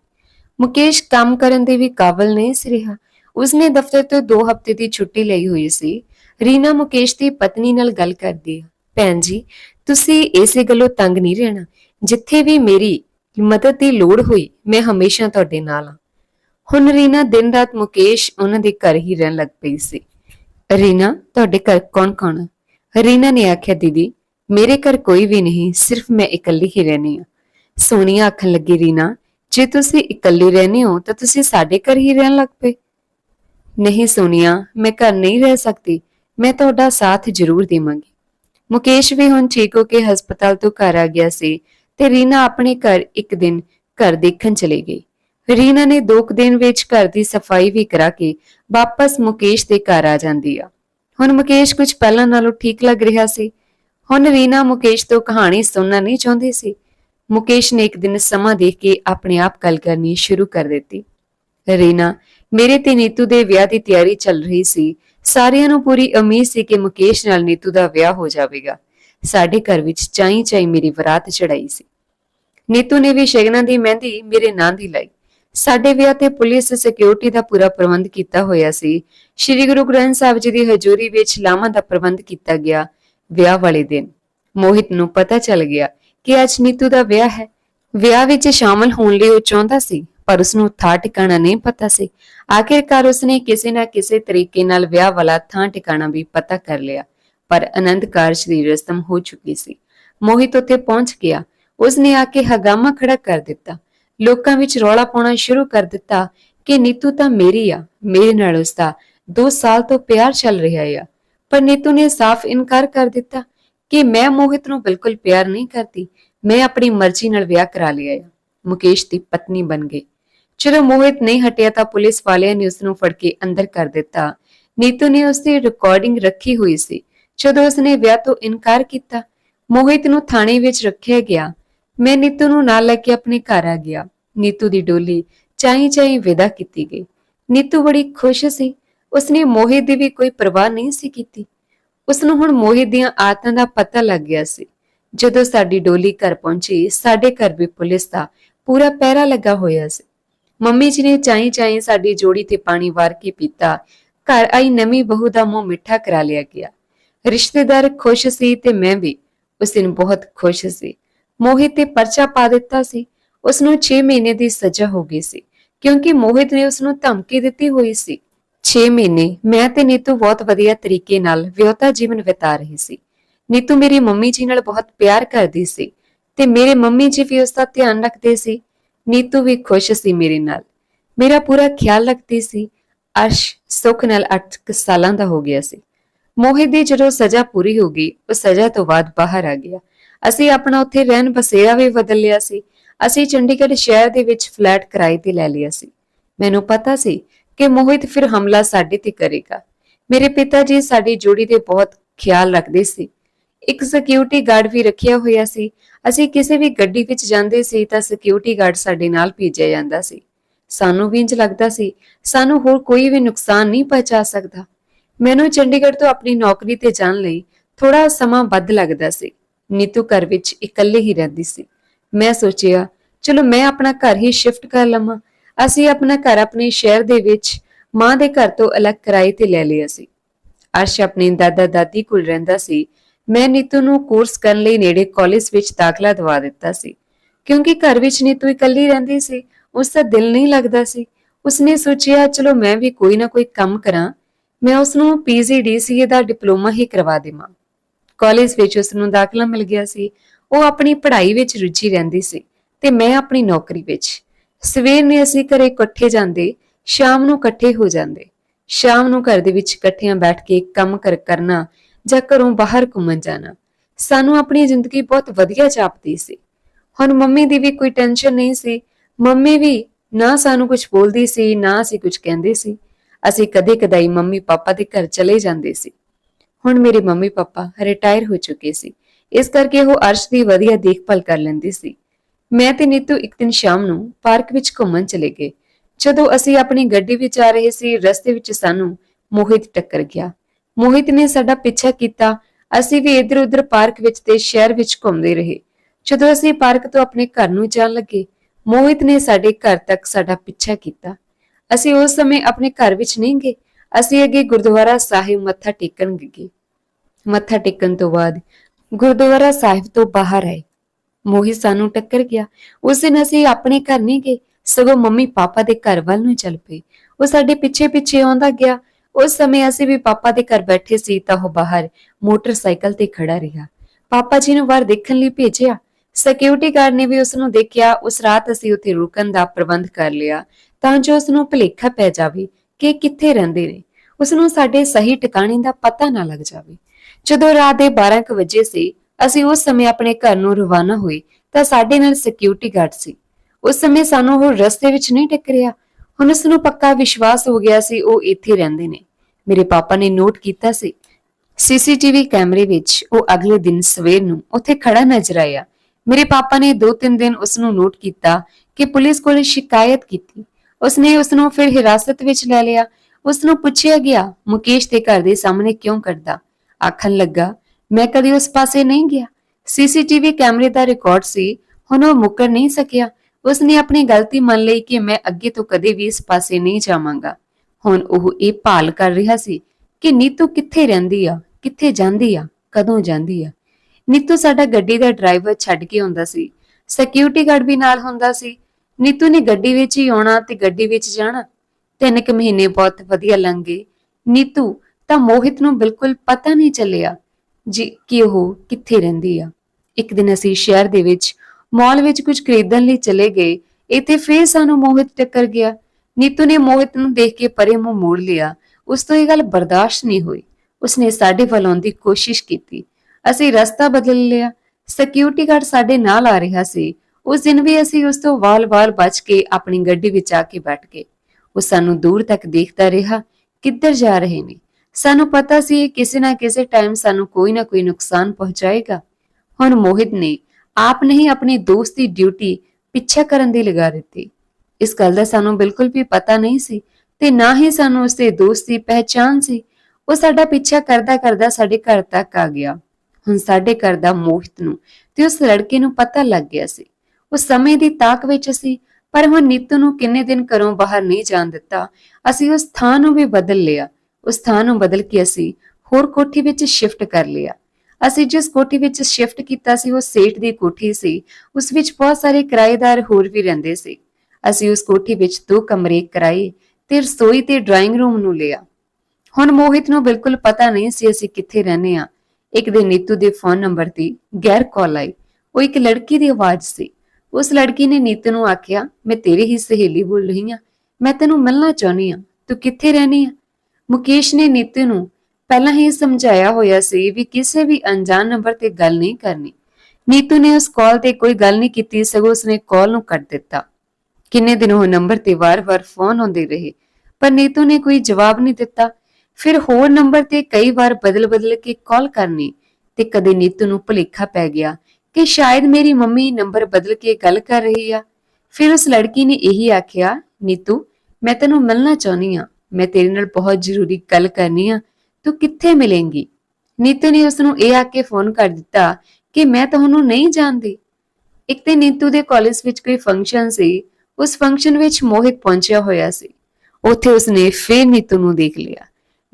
ਮੁਕੇਸ਼ ਕੰਮ ਕਰਨ ਦੇ ਵੀ ਕਾਬਲ ਨਹੀਂ ਸੀ ਰਿਹਾ। ਉਸਨੇ ਦਫ਼ਤਰ ਤੋਂ 2 ਹਫ਼ਤੇ ਦੀ ਛੁੱਟੀ ਲਈ ਹੋਈ ਸੀ। ਰੀਨਾ ਮੁਕੇਸ਼ ਦੀ ਪਤਨੀ ਨਾਲ ਗੱਲ ਕਰਦੀ ਹੈ ਭੈਣ ਜੀ, ਤੁਸੀਂ ਇਸੇ ਗੱਲੋਂ ਤੰਗ ਨਹੀਂ ਰਹਿਣਾ। ਜਿੱਥੇ ਵੀ ਮੇਰੀ ਮਦਦ ਦੀ ਲੋੜ ਹੋਈ, ਮੈਂ ਹਮੇਸ਼ਾ ਤੁਹਾਡੇ ਨਾਲ ਹਾਂ। ਹੁਣ ਰੀਨਾ ਦਿਨ ਰਾਤ ਮੁਕੇਸ਼ ਉਹਨਾਂ ਦੇ ਘਰ ਹੀ ਰਹਿਣ ਲੱਗ ਪਈ ਸੀ। ਰੀਨਾ, ਤੁਹਾਡੇ ਘਰ ਕੌਣ ਕੌਣ ਹੈ ਰੀਨਾ ਨੇ ਆਖਿਆ, ਦੀਦੀ ਮੇਰੇ ਘਰ ਕੋਈ ਵੀ ਨਹੀਂ, ਸਿਰਫ ਮੈਂ ਇਕੱਲੀ ਹੀ ਰਹਿਣੀ ਹਾਂ। ਸੋਨੀਆ ਆਖਣ ਲੱਗੀ, ਰੀਨਾ, ਜੇ ਤੁਸੀਂ ਇਕੱਲੀ ਰਹਿੰਦੇ ਹੋ, ਤਾਂ ਤੁਸੀਂ ਸਾਡੇ ਘਰ ਹੀ ਰਹਿਣ ਲੱਗ ਪਏ। ਨਹੀਂ ਸੋਨੀਆ, ਮੈਂ ਘਰ ਨਹੀਂ ਰਹਿ ਸਕਦੀ। ਮੈਂ ਤੁਹਾਡਾ ਸਾਥ ਜ਼ਰੂਰ ਦੇਵਾਂਗੀ। ਮੁਕੇਸ਼ ਵੀ ਹੁਣ ਠੀਕ ਹੋ ਕੇ ਹਸਪਤਾਲ ਤੋਂ ਘਰ ਆ ਗਿਆ ਸੀ ਤੇ ਰੀਨਾ ਆਪਣੇ ਘਰ ਇੱਕ ਦਿਨ ਘਰ ਦੇਖਣ ਚਲੀ ਗਈ। ਰੀਨਾ ਨੇ ਦੋ ਕੁ ਦਿਨ ਵਿੱਚ ਘਰ ਦੀ ਸਫ਼ਾਈ ਵੀ ਕਰਾ ਕੇ ਵਾਪਸ ਮੁਕੇਸ਼ ਦੇ ਘਰ ਆ ਜਾਂਦੀ ਆ। ਹੁਣ ਮੁਕੇਸ਼ ਕੁਝ ਪਹਿਲਾਂ ਨਾਲੋਂ ਠੀਕ ਲੱਗ ਰਿਹਾ ਸੀ। ਹੁਣ ਰੀਨਾ ਮੁਕੇਸ਼ ਤੋਂ ਕਹਾਣੀ ਸੁਣਨਾ ਨਹੀਂ ਚਾਹੁੰਦੀ ਸੀ। ਮੁਕੇਸ਼ ਨੇ ਇੱਕ ਦਿਨ ਸਮਾਂ ਦੇਖ ਕੇ ਆਪਣੇ ਆਪ ਗੱਲ ਕਰਨੀ ਸ਼ੁਰੂ ਕਰ ਦਿੱਤੀ। ਰੀਨਾ, ਮੇਰੇ ਤੇ ਨੀਤੂ ਦੇ ਵਿਆਹ ਦੀ ਤਿਆਰੀ ਚੱਲ ਰਹੀ ਸੀ। ਸਾਰਿਆਂ ਨੂੰ ਪੂਰੀ ਉਮੀਦ ਸੀ ਕਿ ਮੁਕੇਸ਼ ਨਾਲ ਨੀਤੂ ਦਾ ਵਿਆਹ ਹੋ ਜਾਵੇਗਾ। ਸਾਡੇ ਘਰ ਵਿੱਚ ਚਾਈ ਚਾਈ ਮੇਰੀ ਬਰਾਤ ਚੜਾਈ ਸੀ। ਨੀਤੂ ਨੇ ਵੀ ਸ਼ਗਨਾਂ ਦੀ ਮਹਿੰਦੀ ਮੇਰੇ ਨਾਂ ਦੀ ਲਾਈ। ਸਾਡੇ ਵਿਆਹ ਤੇ ਪੁਲਿਸ ਸਿਕਿਉਰਿਟੀ ਦਾ ਪੂਰਾ ਪ੍ਰਬੰਧ ਕੀਤਾ ਹੋਇਆ ਸੀ। ਸ੍ਰੀ ਗੁਰੂ ਗ੍ਰੰਥ ਸਾਹਿਬ ਜੀ ਦੀ ਹਜ਼ੂਰੀ ਵਿੱਚ ਲਾਵਾਂ ਦਾ ਪ੍ਰਬੰਧ ਕੀਤਾ ਗਿਆ। ਵਿਆਹ ਵਾਲੇ ਦਿਨ। ਮੋਹਿਤ ਨੂੰ ਪਤਾ ਚੱਲ ਗਿਆ ਕਿ ਅੱਜ ਨੀਤੂ ਦਾ ਵਿਆਹ ਹੈ। ਵਿਆਹ ਵਿੱਚ ਸ਼ਾਮਲ ਹੋਣ ਲਈ ਉਹ ਚਾਹੁੰਦਾ ਸੀ, ਪਰ ਉਸ ਨੂੰ ਥਾਂ ਟਿਕਾਣਾ ਨਹੀਂ ਪਤਾ ਸੀ। ਆਖਿਰਕਾਰ ਉਸਨੇ ਕਿਸੇ ਨਾ ਕਿਸੇ ਤਰੀਕੇ ਨਾਲ ਵਿਆਹ ਵਾਲਾ ਥਾਂ ਟਿਕਾਣਾ ਵੀ ਪਤਾ ਕਰ ਲਿਆ, ਪਰ ਆਨੰਦ ਕਾਰਜ ਦੀ ਰਸਮ ਹੋ ਚੁੱਕੀ ਸੀ। ਮੋਹਿਤ ਉੱਥੇ ਪਹੁੰਚ ਗਿਆ। ਉਸਨੇ ਆ ਕੇ ਹਗਾਮਾ ਖੜਾ ਕਰ ਦਿੱਤਾ। ਲੋਕਾਂ ਵਿੱਚ ਰੌਲਾ ਪਾਉਣਾ ਸ਼ੁਰੂ ਕਰ ਦਿੱਤਾ ਕਿ ਨੀਤੂ ਤਾਂ ਮੇਰੀ ਆ। ਮੇਰੇ ਨਾਲ ਉਸਦਾ 2 ਸਾਲ ਤੋਂ ਪਿਆਰ ਚੱਲ ਰਿਹਾ ਆ। ਪਰ ਨੀਤੂ ਨੇ ਸਾਫ਼ ਇਨਕਾਰ ਕਰ ਦਿੱਤਾ ਕਿ ਮੈਂ ਮੋਹਿਤ ਨੂੰ ਬਿਲਕੁਲ ਪਿਆਰ ਨਹੀਂ ਕਰਦੀ। ਮੈਂ ਆਪਣੀ ਮਰਜ਼ੀ ਨਾਲ ਵਿਆਹ ਕਰਾ ਲਿਆ ਆ। ਮੁਕੇਸ਼ ਦੀ ਪਤਨੀ ਬਣ ਗਈ। ਜਦੋਂ ਮੋਹਿਤ ਨਹੀਂ ਹਟਿਆ ਤਾਂ ਪੁਲਿਸ ਵਾਲਿਆਂ ਨੇ ਉਸ ਨੂੰ ਫੜ ਕੇ ਅੰਦਰ ਕਰ ਦਿੱਤਾ। ਨੀਤੂ ਨੇ ਉਸ ਦੀ ਰਿਕਾਰਡਿੰਗ ਰੱਖੀ ਹੋਈ ਸੀ। ਜਦੋਂ ਉਸਨੇ ਵਿਆਹ ਤੋਂ ਇਨਕਾਰ ਕੀਤਾ, ਮੋਹਿਤ ਨੂੰ ਥਾਣੇ ਵਿੱਚ ਰੱਖਿਆ ਗਿਆ। ਮੈਂ ਨੀਤੂ ਨੂੰ ਨਾਲ ਲੈ ਕੇ ਆਪਣੇ ਘਰ ਆ ਗਿਆ। ਨੀਤੂ ਦੀ ਡੋਲੀ ਚਾਈ ਚਾਈ ਵਿਦਾ ਕੀਤੀ ਗਈ। ਨੀਤੂ ਬੜੀ ਖੁਸ਼ ਸੀ ਉਸਨੇ ਮੋਹਿਤ ਦੀ ਵੀ ਕੋਈ ਪਰਵਾਹ ਨਹੀਂ ਸੀ ਕੀਤੀ। ਉਸ ਨੂੰ ਹੁਣ ਮੋਹਿਤ ਦੀਆਂ ਆਦਤਾਂ ਦਾ ਪਤਾ ਲੱਗ ਗਿਆ ਸੀ। ਜਦੋਂ ਸਾਡੀ ਡੋਲੀ ਘਰ ਪਹੁੰਚੀ, ਸਾਡੇ ਘਰ ਵੀ ਪੁਲਿਸ ਦਾ ਪੂਰਾ ਪਹਿਰਾ ਲੱਗਾ ਹੋਇਆ ਸੀ। ਮੰਮੀ ਜੀ ਨੇ ਚਾਈ ਚਾਈ ਸਾਡੀ ਜੋੜੀ ਤੇ ਪਾਣੀ ਵਾਰ ਕੇ ਪੀਤਾ। ਘਰ ਆਈ ਨਵੀਂ ਬਹੂ ਦਾ ਮੂੰਹ ਮਿੱਠਾ ਕਰਾ ਲਿਆ ਗਿਆ। ਰਿਸ਼ਤੇਦਾਰ ਖੁਸ਼ ਸੀ ਤੇ ਮੈਂ ਵੀ ਉਸ ਦਿਨ ਬਹੁਤ ਖੁਸ਼ ਸੀ। ਮੋਹਿਤ ਤੇ ਪਰਚਾ ਪਾ ਦਿੱਤਾ ਸੀ। ਉਸ ਨੂੰ 6 ਮਹੀਨੇ ਦੀ ਸਜ਼ਾ ਹੋ ਗਈ ਸੀ। ਕਿਉਂਕਿ ਮੋਹਿਤ ਨੇ ਉਸ ਨੂੰ ਧਮਕੀ ਦਿੱਤੀ ਹੋਈ ਸੀ 6 ਮਹੀਨੇ ਮੈਂ ਤੇ ਨੀਤੂ ਬਹੁਤ ਵਧੀਆ ਤਰੀਕੇ ਨਾਲ ਵਿਆਹਤਾ ਜੀਵਨ ਬਿਤਾ ਰਹੀ ਸੀ। ਨੀਤੂ ਮੇਰੀ ਮੰਮੀ ਜੀ ਨਾਲ ਬਹੁਤ ਪਿਆਰ ਕਰਦੀ ਸੀ ਤੇ ਮੇਰੇ ਮੰਮੀ ਜੀ ਵੀ ਉਸ ਦਾ ਧਿਆਨ ਰੱਖਦੇ ਸੀ। ਨੀਤੂ ਵੀ ਖੁਸ਼ ਸੀ ਮੇਰੇ ਨਾਲ। ਮੇਰਾ ਪੂਰਾ ਖਿਆਲ ਰੱਖਦੀ ਸੀ, ਅਰਸ਼ ਸੁੱਖ ਨਾਲ 8 ਸਾਲਾਂ ਦਾ ਹੋ ਗਿਆ ਸੀ। ਮੋਹਿਤ ਦੀ ਜਦੋਂ ਸਜ਼ਾ ਪੂਰੀ ਹੋ ਗਈ, ਉਹ ਸਜ਼ਾ ਤੋਂ ਬਾਅਦ ਬਾਹਰ ਆ ਗਿਆ। ਅਸੀਂ ਆਪਣਾ ਉੱਥੇ ਰਹਿਣ ਬਸੇਰਾ ਵੀ ਬਦਲ ਲਿਆ ਸੀ। ਅਸੀਂ ਚੰਡੀਗੜ੍ਹ ਸ਼ਹਿਰ ਦੇ ਵਿੱਚ ਫਲੈਟ ਕਿਰਾਏ ਤੇ ਲੈ ਲਿਆ ਸੀ। ਮੈਨੂੰ ਪਤਾ ਸੀ ਕਿ ਮੋਹਿਤ ਫਿਰ ਹਮਲਾ ਸਾਡੇ ਤੇ ਕਰੇਗਾ। ਮੇਰੇ ਪਿਤਾ ਜੀ ਸਾਡੀ ਜੋੜੀ ਦੇ ਬਹੁਤ ਖਿਆਲ ਰੱਖਦੇ ਸੀ। ਇੱਕ ਸਿਕਿਉਰਿਟੀ ਗਾਰਡ ਵੀ ਰੱਖਿਆ ਹੋਇਆ ਸੀ। ਅਸੀਂ ਕਿਸੇ ਵੀ ਗੱਡੀ ਵਿੱਚ ਜਾਂਦੇ ਸੀ ਤਾਂ ਸਿਕਿਉਰਿਟੀ ਗਾਰਡ ਸਾਡੇ ਨਾਲ ਭੇਜਿਆ ਜਾਂਦਾ ਸੀ। ਸਾਨੂੰ ਵੀ ਇੰਜ ਲੱਗਦਾ ਸੀ। ਸਾਨੂੰ ਹੋਰ ਕੋਈ ਵੀ ਨੁਕਸਾਨ ਨਹੀਂ ਪਹੁੰਚਾ ਸਕਦਾ। ਮੈਨੂੰ ਚੰਡੀਗੜ੍ਹ ਤੋਂ ਆਪਣੀ ਨੌਕਰੀ ਤੇ ਜਾਣ ਲਈ ਥੋੜਾ ਸਮਾਂ ਵੱਧ ਲੱਗਦਾ ਸੀ। ਨੀਤੂ ਘਰ ਵਿੱਚ ਇਕੱਲੇ ਹੀ ਰਹਿੰਦੀ ਸੀ। ਮੈਂ ਸੋਚਿਆ, ਚਲੋ ਮੈਂ ਆਪਣਾ ਘਰ ਹੀ ਸ਼ਿਫਟ ਕਰ ਲਵਾਂ। ਅਸੀਂ ਆਪਣਾ ਘਰ ਆਪਣੇ ਸ਼ਹਿਰ ਦੇ ਵਿੱਚ ਮਾਂ ਦੇ ਘਰ ਤੋਂ ਅਲੱਗ ਕਿਰਾਏ ਤੇ ਲੈ ਲਿਆ ਸੀ। ਅਰਸ਼ ਆਪਣੇ ਦਾਦਾ ਦਾਦੀ ਕੋਲ ਰਹਿੰਦਾ ਸੀ। ਮੈਂ ਨੀਤੂ ਨੂੰ ਕੋਰਸ ਕਰਨ ਲਈ ਨੇੜੇ ਕਾਲਜ ਵਿੱਚ ਦਾਖਲਾ ਦਵਾ ਦਿੱਤਾ ਸੀ। ਕਿਉਂਕਿ ਘਰ ਵਿੱਚ ਨੀਤੂ ਇਕੱਲੀ ਰਹਿੰਦੀ ਸੀ, ਉਸ ਦਾ ਦਿਲ ਨਹੀਂ ਲੱਗਦਾ ਸੀ। ਉਸਨੇ ਸੋਚਿਆ, ਚਲੋ ਮੈਂ ਵੀ ਕੋਈ ਨਾ ਕੋਈ ਕੰਮ ਕਰਾਂ। ਮੈਂ ਉਸ ਨੂੰ ਪੀਜੀਡੀਸੀਏ ਦਾ ਡਿਪਲੋਮਾ ਹੀ ਕਰਵਾ ਦੇਵਾਂ। ਕਾਲਜ ਵਿੱਚ ਉਸ ਨੂੰ ਦਾਖਲਾ ਮਿਲ ਗਿਆ ਸੀ। ਉਹ ਆਪਣੀ ਪੜ੍ਹਾਈ ਵਿੱਚ ਰੁਚੀ ਰਹਿੰਦੀ ਸੀ ਤੇ ਮੈਂ ਆਪਣੀ ਨੌਕਰੀ ਵਿੱਚ। ਸਵੇਰ ਨੇ ਅਸੀਂ ਘਰੇ ਇਕੱਠੇ ਜਾਂਦੇ, ਸ਼ਾਮ ਨੂੰ ਇਕੱਠੇ ਹੋ ਜਾਂਦੇ। ਸ਼ਾਮ ਨੂੰ ਘਰ ਦੇ ਵਿੱਚ ਇਕੱਠਿਆਂ ਬੈਠ ਕੇ ਕੰਮ ਕਰ, ਕਰਨਾ ਜਾਂ ਘਰੋਂ ਬਾਹਰ ਘੁੰਮਣ ਜਾਣਾ, ਸਾਨੂੰ ਆਪਣੀ ਜ਼ਿੰਦਗੀ ਬਹੁਤ ਵਧੀਆ ਜਾਪਦੀ ਸੀ। ਹੁਣ ਮੰਮੀ ਦੀ ਵੀ ਕੋਈ ਟੈਨਸ਼ਨ ਨਹੀਂ ਸੀ। ਮੰਮੀ ਵੀ ਨਾ ਸਾਨੂੰ ਕੁਝ ਬੋਲਦੀ ਸੀ, ਨਾ ਅਸੀਂ ਕੁਝ ਕਹਿੰਦੇ ਸੀ। ਅਸੀਂ ਕਦੇ-ਕਦਾਈ ਮੰਮੀ ਪਾਪਾ ਦੇ ਘਰ ਚਲੇ ਜਾਂਦੇ ਸੀ। ਹੁਣ ਮੇਰੇ ਮੰਮੀ ਪਾਪਾ ਰਿਟਾਇਰ ਹੋ ਚੁੱਕੇ ਸੀ। ਇਸ ਕਰਕੇ ਉਹ ਅਰਸ਼ ਦੀ ਵਧੀਆ ਦੇਖਭਾਲ ਕਰ ਲੈਂਦੀ ਸੀ। ਮੈਂ ਤੇ ਨੀਤੂ ਇੱਕ ਦਿਨ ਸ਼ਾਮ ਨੂੰ ਪਾਰਕ ਵਿੱਚ ਘੁੰਮਣ ਚਲੇ ਗਏ। ਜਦੋਂ ਅਸੀਂ ਆਪਣੀ ਗੱਡੀ ਵਿੱਚ ਆ ਰਹੇ ਸੀ, ਰਸਤੇ ਵਿੱਚ ਸਾਨੂੰ ਮੋਹਿਤ ਟੱਕਰ ਗਿਆ। ਮੋਹਿਤ ਨੇ ਸਾਡਾ ਪਿੱਛਾ ਕੀਤਾ। ਅਸੀਂ ਵੀ ਇੱਧਰ-ਉੱਧਰ ਪਾਰਕ ਵਿੱਚ ਤੇ ਸ਼ਹਿਰ ਵਿੱਚ ਘੁੰਮਦੇ ਰਹੇ। ਜਦੋਂ ਅਸੀਂ ਪਾਰਕ ਤੋਂ ਆਪਣੇ ਘਰ ਨੂੰ ਜਾਣ ਲੱਗੇ, ਮੋਹਿਤ ਨੇ ਸਾਡੇ ਘਰ ਤੱਕ ਸਾਡਾ ਪਿੱਛਾ ਕੀਤਾ। ਅਸੀਂ ਉਸ ਸਮੇਂ ਆਪਣੇ ਘਰ ਵਿੱਚ ਨਹੀਂ ਗਏ। ਅਸੀਂ ਅੱਗੇ ਗੁਰਦੁਆਰਾ ਸਾਹਿਬ ਮੱਥਾ ਟੇਕਣ ਗਏ। ਮੱਥਾ ਟੇਕਣ ਤੋਂ ਬਾਅਦ ਗੁਰਦੁਆਰਾ ਸਾਹਿਬ ਤੋਂ ਬਾਹਰ ਆਏ। ਮੋਹਿਤ ਸਾਨੂੰ ਟੱਕਰ ਗਿਆ। ਉਸ ਦਿਨ ਅਸੀਂ ਆਪਣੇ ਘਰ ਨਹੀਂ ਗਏ। ਸਗੋਂ ਮੰਮੀ ਪਾਪਾ ਦੇ ਘਰ ਵੱਲ ਨੂੰ ਚੱਲ ਪਏ। ਉਹ ਸਾਡੇ ਪਿੱਛੇ ਪਿੱਛੇ ਆਉਂਦਾ ਗਿਆ। ਉਸ ਸਮੇਂ ਅਸੀਂ ਵੀ ਪਾਪਾ ਦੇ ਘਰ ਬੈਠੇ ਸੀ ਤਾਂ ਉਹ ਬਾਹਰ ਮੋਟਰਸਾਈਕਲ ਤੇ ਖੜਾ ਰਿਹਾ। ਪਾਪਾ ਜੀ ਨੂੰ ਬਾਹਰ ਦੇਖਣ ਲਈ ਭੇਜਿਆ। ਸਿਕਿਉਰਿਟੀ ਗਾਰਡ ਨੇ ਵੀ ਉਸ ਨੂੰ ਦੇਖਿਆ। ਉਸ ਰਾਤ ਅਸੀਂ ਉੱਥੇ ਰੁਕਣ ਦਾ ਪ੍ਰਬੰਧ ਕਰ ਲਿਆ। ਤਾਂ ਜੋ ਉਸ ਨੂੰ ਭੁਲੇਖਾ ਪੈ ਜਾਵੇ ਕਿ ਕਿੱਥੇ ਰਹਿੰਦੇ ਨੇ। ਉਸ ਨੂੰ ਸਾਡੇ ਸਹੀ ਟਿਕਾਣੇ ਦਾ ਪਤਾ ਨਾ ਲੱਗ ਜਾਵੇ। ਜਦੋਂ ਰਾਤ ਦੇ 12 ਕੁ ਵਜੇ ਸੀ ਅਸੀਂ ਉਸ ਸਮੇਂ ਆਪਣੇ ਘਰ ਨੂੰ ਰਵਾਨਾ ਹੋਏ ਤਾਂ ਸਾਡੇ ਨਾਲ ਸਿਕਿਉਰਿਟੀ ਗਾਰਡ ਸੀ। ਉਸ ਸਮੇਂ ਸਾਨੂੰ ਉਹ ਰਸਤੇ ਵਿੱਚ ਨਹੀਂ ਟੱਕਰਿਆ। ਹੁਣ ਉਸ ਨੂੰ ਪੱਕਾ ਵਿਸ਼ਵਾਸ ਹੋ ਗਿਆ ਸੀ ਉਹ ਇੱਥੇ ਰਹਿੰਦੇ ਨੇ। ਮੇਰੇ ਪਾਪਾ ਨੇ ਨੋਟ ਕੀਤਾ ਸੀ। ਸੀਸੀਟੀਵੀ ਕੈਮਰੇ ਵਿੱਚ ਉਹ ਅਗਲੇ ਦਿਨ ਸਵੇਰ ਨੂੰ ਉੱਥੇ ਖੜਾ ਨਜ਼ਰ ਆਇਆ। ਮੇਰੇ ਪਾਪਾ ਨੇ 2-3 ਦਿਨ ਉਸ ਨੂੰ ਨੋਟ ਕੀਤਾ ਕਿ ਪੁਲਿਸ ਕੋਲ ਸ਼ਿਕਾਇਤ ਕੀਤੀ। ਉਸਨੇ ਉਸ ਨੂੰ ਫਿਰ ਹਿਰਾਸਤ ਵਿੱਚ ਲੈ ਲਿਆ। ਉਸ ਨੂੰ ਪੁੱਛਿਆ ਗਿਆ, ਮੁਕੇਸ਼ ਦੇ ਘਰ ਦੇ ਸਾਹਮਣੇ ਕਿਉਂ ਕਰਦਾ ਆਖਣ ਲੱਗਾ ਮੈਂ ਕਦੀ ਉਸ ਪਾਸੇ ਨਹੀਂ ਗਿਆ। ਸੀਸੀਟੀਵੀ ਕੈਮਰੇ ਦਾ ਰਿਕਾਰਡ ਸੀ, ਹੁਣ ਉਹ ਮੁੱਕਰ ਨਹੀਂ ਸਕਿਆ। ਉਸਨੇ ਆਪਣੀ ਗਲਤੀ ਮੰਨ ਲਈ ਕਿ ਮੈਂ ਅੱਗੇ ਤੋਂ ਕਦੇ ਵੀ ਇਸ ਪਾਸੇ ਨਹੀਂ ਜਾਵਾਂਗਾ। ਹੁਣ ਉਹ ਇਹ ਭਾਲ ਕਰ ਰਿਹਾ ਸੀ ਕਿ ਨੀਤੂ ਕਿੱਥੇ ਰਹਿੰਦੀ ਆ, ਕਿੱਥੇ ਜਾਂਦੀ ਆ, ਕਦੋਂ ਜਾਂਦੀ ਆ। ਨੀਤੂ ਸਾਡਾ ਗੱਡੀ ਦਾ ਡਰਾਈਵਰ ਛੱਡ ਕੇ ਆਉਂਦਾ ਸੀ। ਸਿਕਿਉਰਿਟੀ ਗਾਰਡ ਵੀ ਨਾਲ ਹੁੰਦਾ ਸੀ। ਨੀਤੂ ਨੇ ਗੱਡੀ ਵਿੱਚ ਹੀ ਆਉਣਾ ਤੇ ਗੱਡੀ ਵਿੱਚ ਜਾਣਾ। ਤਿੰਨ ਕੁ ਮਹੀਨੇ ਬਹੁਤ ਵਧੀਆ ਲੰਘੇ ਨੀਤੂ ਤਾਂ ਮੋਹਿਤ ਨੂੰ ਬਿਲਕੁਲ ਪਤਾ ਨਹੀਂ ਚੱਲਿਆ। ਜੀ, ਕਿ ਉਹ ਕਿੱਥੇ ਰਹਿੰਦੀ ਆ? ਇੱਕ ਦਿਨ ਅਸੀਂ ਸ਼ਹਿਰ ਦੇ ਵਿੱਚ ਮਾਲ ਵਿੱਚ ਕੁਝ ਖਰੀਦਣ ਲਈ ਚਲੇ ਗਏ, ਇੱਥੇ ਫੇਰ ਸਾਨੂੰ ਮੋਹਿਤ ਟੱਕਰ ਗਿਆ। ਨੀਤੂ ਨੇ ਮੋਹਿਤ ਨੂੰ ਦੇਖ ਕੇ ਪਰੇ ਮੂੰਹ ਮੋੜ ਲਿਆ। ਉਸ ਤੋਂ ਇਹ ਗੱਲ ਬਰਦਾਸ਼ਤ ਨਹੀਂ ਹੋਈ। ਉਸਨੇ ਸਾਡੇ ਵੱਲ ਆਉਣ ਦੀ ਕੋਸ਼ਿਸ਼ ਕੀਤੀ। ਅਸੀਂ ਰਸਤਾ ਬਦਲ ਲਿਆ। ਸਿਕਿਉਰਿਟੀ ਗਾਰਡ ਸਾਡੇ ਨਾਲ ਆ ਰਿਹਾ ਸੀ। ਉਸ ਦਿਨ ਵੀ ਅਸੀਂ ਉਸ ਤੋਂ ਵਾਲ-ਵਾਲ ਬਚ ਕੇ ਆਪਣੀ ਗੱਡੀ ਵਿੱਚ ਆ ਕੇ ਬੈਠ ਗਏ। ਉਹ ਸਾਨੂੰ ਦੂਰ ਤੱਕ ਦੇਖਦਾ ਰਿਹਾ, ਕਿੱਧਰ ਜਾ ਰਹੇ ਨੇ। ਸਾਨੂੰ ਪਤਾ ਸੀ ਇਹ ਕਿਸੇ ਨਾ ਕਿਸੇ ਟਾਈਮ ਸਾਨੂੰ ਕੋਈ ਨਾ ਕੋਈ ਨੁਕਸਾਨ ਪਹੁੰਚਾਏਗਾ। ਹੁਣ ਮੋਹਿਤ ਨੇ ਆਪ ਨਹੀਂ ਆਪਣੀ ਦੋਸਤ ਦੀ ਡਿਊਟੀ ਪਿੱਛਾ ਕਰਨ ਦੀ ਲਗਾ ਦਿੱਤੀ। ਇਸ ਗੱਲ ਦਾ ਸਾਨੂੰ ਬਿਲਕੁਲ ਵੀ ਪਤਾ ਨਹੀਂ ਸੀ ਤੇ ਨਾ ਹੀ ਸਾਨੂੰ ਉਸ ਦੇ ਦੋਸਤ ਦੀ ਪਹਿਚਾਨ ਸੀ। ਉਹ ਸਾਡਾ ਪਿੱਛਾ ਕਰਦਾ ਕਰਦਾ ਸਾਡੇ ਘਰ ਤੱਕ ਆ ਗਿਆ। ਹੁਣ ਸਾਡੇ ਘਰ ਦਾ ਮੋਹਿਤ ਨੂੰ ਤੇ ਉਸ ਲੜਕੇ ਨੂੰ ਪਤਾ ਲੱਗ ਗਿਆ ਸੀ। ਉਸ ਸਮੇਂ ਦੀ ਤਾਕ ਵਿੱਚ ਸੀ, ਪਰ ਹੁਣ ਨੀਤੂ ਨੂੰ ਕਿੰਨੇ ਦਿਨ ਘਰੋਂ ਬਾਹਰ ਨਹੀਂ ਜਾਣ ਦਿੱਤਾ। ਅਸੀਂ ਉਸ ਥਾਂ ਨੂੰ ਵੀ ਬਦਲ ਲਿਆ। ਉਸ ਥਾਂ ਨੂੰ ਬਦਲ ਕੇ ਅਸੀਂ ਹੋਰ ਕੋਠੀ ਵਿੱਚ ਸ਼ਿਫਟ ਕਰ ਲਿਆ। ਅਸੀਂ ਜਿਸ ਕੋਠੀ ਵਿੱਚ ਸ਼ਿਫਟ ਕੀਤਾ ਸੀ, ਉਹ ਸੇਠ ਦੀ ਕੋਠੀ ਸੀ। ਉਸ ਵਿੱਚ ਬਹੁਤ ਸਾਰੇ ਕਿਰਾਏਦਾਰ ਹੋਰ ਵੀ ਰਹਿੰਦੇ ਸੀ। ਅਸੀਂ ਉਸ ਕੋਠੀ ਵਿੱਚ ਦੋ ਕਮਰੇ ਕਿਰਾਏ ਤੇ ਰਸੋਈ ਤੇ ਡਰਾਇੰਗ ਰੂਮ ਨੂੰ ਲਿਆ। ਹੁਣ ਮੋਹਿਤ ਨੂੰ ਬਿਲਕੁਲ ਪਤਾ ਨਹੀਂ ਸੀ ਅਸੀਂ ਕਿੱਥੇ ਰਹਿੰਦੇ ਆ ਇੱਕ ਦਿਨ ਨੀਤੂ ਦੇ ਫੋਨ ਨੰਬਰ ਤੇ ਗੈਰ ਕਾਲ ਆਈ। ਉਹ ਇੱਕ ਲੜਕੀ ਦੀ ਆਵਾਜ਼ ਸੀ। ਉਸ ਲੜਕੀ ਨੇ ਨੀਤੂ ਨੂੰ ਆਖਿਆ, ਮੈਂ ਤੇਰੀ ਹੀ ਸਹੇਲੀ ਬੋਲ ਰਹੀ ਆ ਮੈਂ ਤੈਨੂੰ ਮਿਲਣਾ ਚਾਹੁੰਦੀ ਆ ਤੂੰ ਕਿੱਥੇ ਰਹਿੰਦੀ ਆ ਮੁਕੇਸ਼ ਨੇ ਨੀਤੂ ਨੂੰ ਪਹਿਲਾਂ ਹੀ ਸਮਝਾਇਆ ਹੋਇਆ ਸੀ ਵੀ ਕਿਸੇ ਵੀ ਅਣਜਾਣ ਨੰਬਰ ਤੇ ਗੱਲ ਨਹੀਂ ਕਰਨੀ। ਨੀਤੂ ਨੇ ਉਸ ਕਾਲ ਤੇ ਕੋਈ ਗੱਲ ਨਹੀਂ ਕੀਤੀ, ਸਗੋਂ ਉਸਨੇ ਕਾਲ ਨੂੰ ਕੱਟ ਦਿੱਤਾ। ਕਿੰਨੇ ਦਿਨ ਉਹ ਨੰਬਰ ਤੇ ਵਾਰ-ਵਾਰ ਫੋਨ ਆਉਂਦੇ ਰਹੇ, ਪਰ ਨੀਤੂ ਨੇ ਕੋਈ ਜਵਾਬ ਨਹੀਂ ਦਿੱਤਾ। ਫਿਰ ਹੋਰ ਨੰਬਰ ਤੇ ਕਈ ਵਾਰ ਬਦਲ-ਬਦਲ ਕੇ ਕਾਲ ਕਰਨੀ ਤੇ ਕਦੇ ਨੀਤੂ ਨੂੰ ਭੁਲੇਖਾ ਪੈ ਗਿਆ ਕਿ ਸ਼ਾਇਦ ਮੇਰੀ ਮੰਮੀ ਨੰਬਰ ਬਦਲ ਕੇ ਗੱਲ ਕਰ ਰਹੀ ਆ। ਫਿਰ ਉਸ ਲੜਕੀ ਨੇ ਇਹੀ ਆਖਿਆ, ਨੀਤੂ, ਮੈਂ ਤੈਨੂੰ ਮਿਲਣਾ ਚਾਹੁੰਦੀ ਆ ਮੈਂ ਤੇਰੇ ਨਾਲ ਬਹੁਤ ਜ਼ਰੂਰੀ ਗੱਲ ਕਰਨੀ ਆ, ਤੂੰ ਕਿੱਥੇ ਮਿਲੇਂਗੀ? ਨੀਤੂ ਨੇ ਉਸ ਨੂੰ ਇਹ ਆ ਕੇ ਫੋਨ ਕਰ ਦਿੱਤਾ ਕਿ ਮੈਂ ਤੁਹਾਨੂੰ ਨਹੀਂ ਜਾਣਦੀ। ਇੱਕ ਤੇ ਨੀਤੂ ਦੇ ਕਾਲਜ ਵਿੱਚ ਕੋਈ ਫੰਕਸ਼ਨ ਸੀ, ਉਸ ਫੰਕਸ਼ਨ ਵਿੱਚ ਮੋਹਿਤ ਪਹੁੰਚਿਆ ਹੋਇਆ ਸੀ। ਉੱਥੇ ਉਸਨੇ ਫੇਰ ਨੀਤੂ ਨੂੰ ਦੇਖ ਲਿਆ।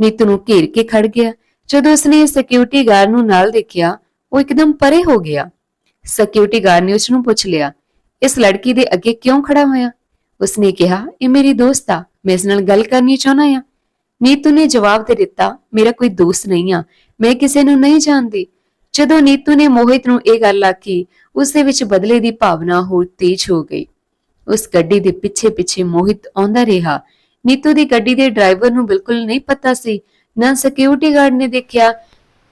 ਨੀਤੂ ਨੂੰ ਘੇਰ ਕੇ ਖੜ ਗਿਆ। ਜਦੋਂ ਉਸਨੇ ਸਿਕਿਉਰਿਟੀ ਗਾਰਡ ਨੂੰ ਨਾਲ ਦੇਖਿਆ, ਉਹ ਇੱਕਦਮ ਪਰੇ ਹੋ ਗਿਆ। ਸਿਕਿਉਰਿਟੀ ਗਾਰਡ ਨੇ ਉਸ ਨੂੰ ਪੁੱਛ ਲਿਆ, ਇਸ ਲੜਕੀ ਦੇ ਅੱਗੇ ਕਿਉਂ ਖੜਾ ਹੋਇਆ? ਉਸਨੇ ਕਿਹਾ, ਇਹ ਮੇਰੀ ਦੋਸਤ ਆ। ਮੈਂ ਇਸ ਨਾਲ ਗੱਲ ਕਰਨੀ ਚਾਹੁੰਦਾ ਆ ਨੀਤੂ ਨੇ ਜਵਾਬ ਦੇ ਦਿੱਤਾ, ਮੇਰਾ ਕੋਈ ਦੋਸਤ ਨਹੀਂ ਆ। ਮੈਂ ਕਿਸੇ ਨੂੰ ਨਹੀਂ ਜਾਣਦੀ। ਜਦੋਂ ਨੀਤੂ ਨੇ ਮੋਹਿਤ ਨੂੰ ਇਹ ਗੱਲ ਆਖੀ ਉਸ ਦੇ ਵਿੱਚ ਬਦਲੇ ਦੀ ਭਾਵਨਾ ਹੋਰ ਤੇਜ਼ ਹੋ ਗਈ। ਉਸ ਗੱਡੀ ਦੇ ਪਿੱਛੇ ਪਿੱਛੇ ਮੋਹਿਤ ਆਉਂਦਾ ਰਿਹਾ। ਨੀਤੂ ਦੀ ਗੱਡੀ ਦੇ ਡਰਾਈਵਰ ਨੂੰ ਬਿਲਕੁਲ ਨਹੀਂ ਪਤਾ ਸੀ। ਨਾ ਸਿਕਿਉਰਿਟੀ ਗਾਰਡ ਨੇ ਦੇਖਿਆ।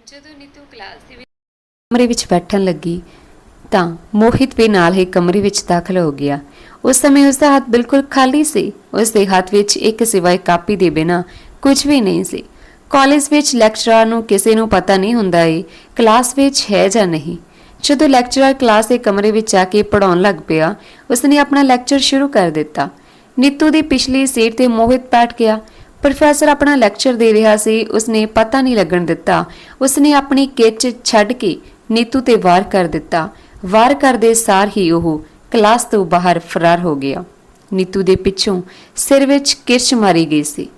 ਜਦੋਂ ਨੀਤੂ ਕਲਾਸ ਦੇ ਕਮਰੇ ਵਿੱਚ ਬੈਠਣ ਲੱਗੀ ਤਾਂ ਮੋਹਿਤ ਵੀ ਨਾਲ ਹੀ ਕਮਰੇ ਵਿੱਚ ਦਾਖਲ ਹੋ ਗਿਆ। ਉਸ ਸਮੇਂ ਉਸ ਦਾ ਹੱਥ ਬਿਲਕੁਲ ਖਾਲੀ ਸੀ। ਉਸ ਦੇ ਹੱਥ ਵਿੱਚ ਇੱਕ ਸਿਵਾਏ ਕਾਪੀ ਦੇ ਬਿਨਾ ਕੁਝ ਵੀ ਨਹੀਂ ਸੀ। ਕਾਲਜ ਵਿੱਚ ਲੈਕਚਰਰ ਨੂੰ ਕਿਸੇ ਨੂੰ ਪਤਾ ਨਹੀਂ ਹੁੰਦਾ ਏ, ਕਲਾਸ ਵਿੱਚ ਹੈ ਜਾਂ ਨਹੀਂ। ਜਦੋਂ ਲੈਕਚਰਰ ਕਲਾਸ ਦੇ ਕਮਰੇ ਵਿੱਚ ਜਾ ਕੇ ਪੜਾਉਣ ਲੱਗ ਪਿਆ, ਉਸਨੇ ਆਪਣਾ ਲੈਕਚਰ ਸ਼ੁਰੂ ਕਰ ਦਿੱਤਾ। ਨੀਤੂ ਦੀ ਪਿਛਲੀ ਸੀਟ ਤੇ ਮੋਹਿਤ ਬੈਠ ਗਿਆ। ਪ੍ਰੋਫੈਸਰ ਆਪਣਾ ਲੈਕਚਰ ਦੇ ਰਿਹਾ ਸੀ, ਉਸਨੇ ਪਤਾ ਨਹੀਂ ਲੱਗਣ ਦਿੱਤਾ। ਉਸਨੇ ਆਪਣੀ ਕਿੱਚ ਛੱਡ ਕੇ ਨੀਤੂ ਤੇ ਵਾਰ ਕਰ ਦਿੱਤਾ। ਵਾਰ ਕਰਦੇ ਸਾਰ ਹੀ ਉਹ ਕਲਾਸ ਤੋਂ ਬਾਹਰ ਫਰਾਰ ਹੋ ਗਿਆ। ਨੀਤੂ ਦੇ ਪਿੱਛੋਂ ਸਿਰ ਵਿੱਚ ਕਿਰਚ ਮਾਰੀ ਗਈ ਸੀ।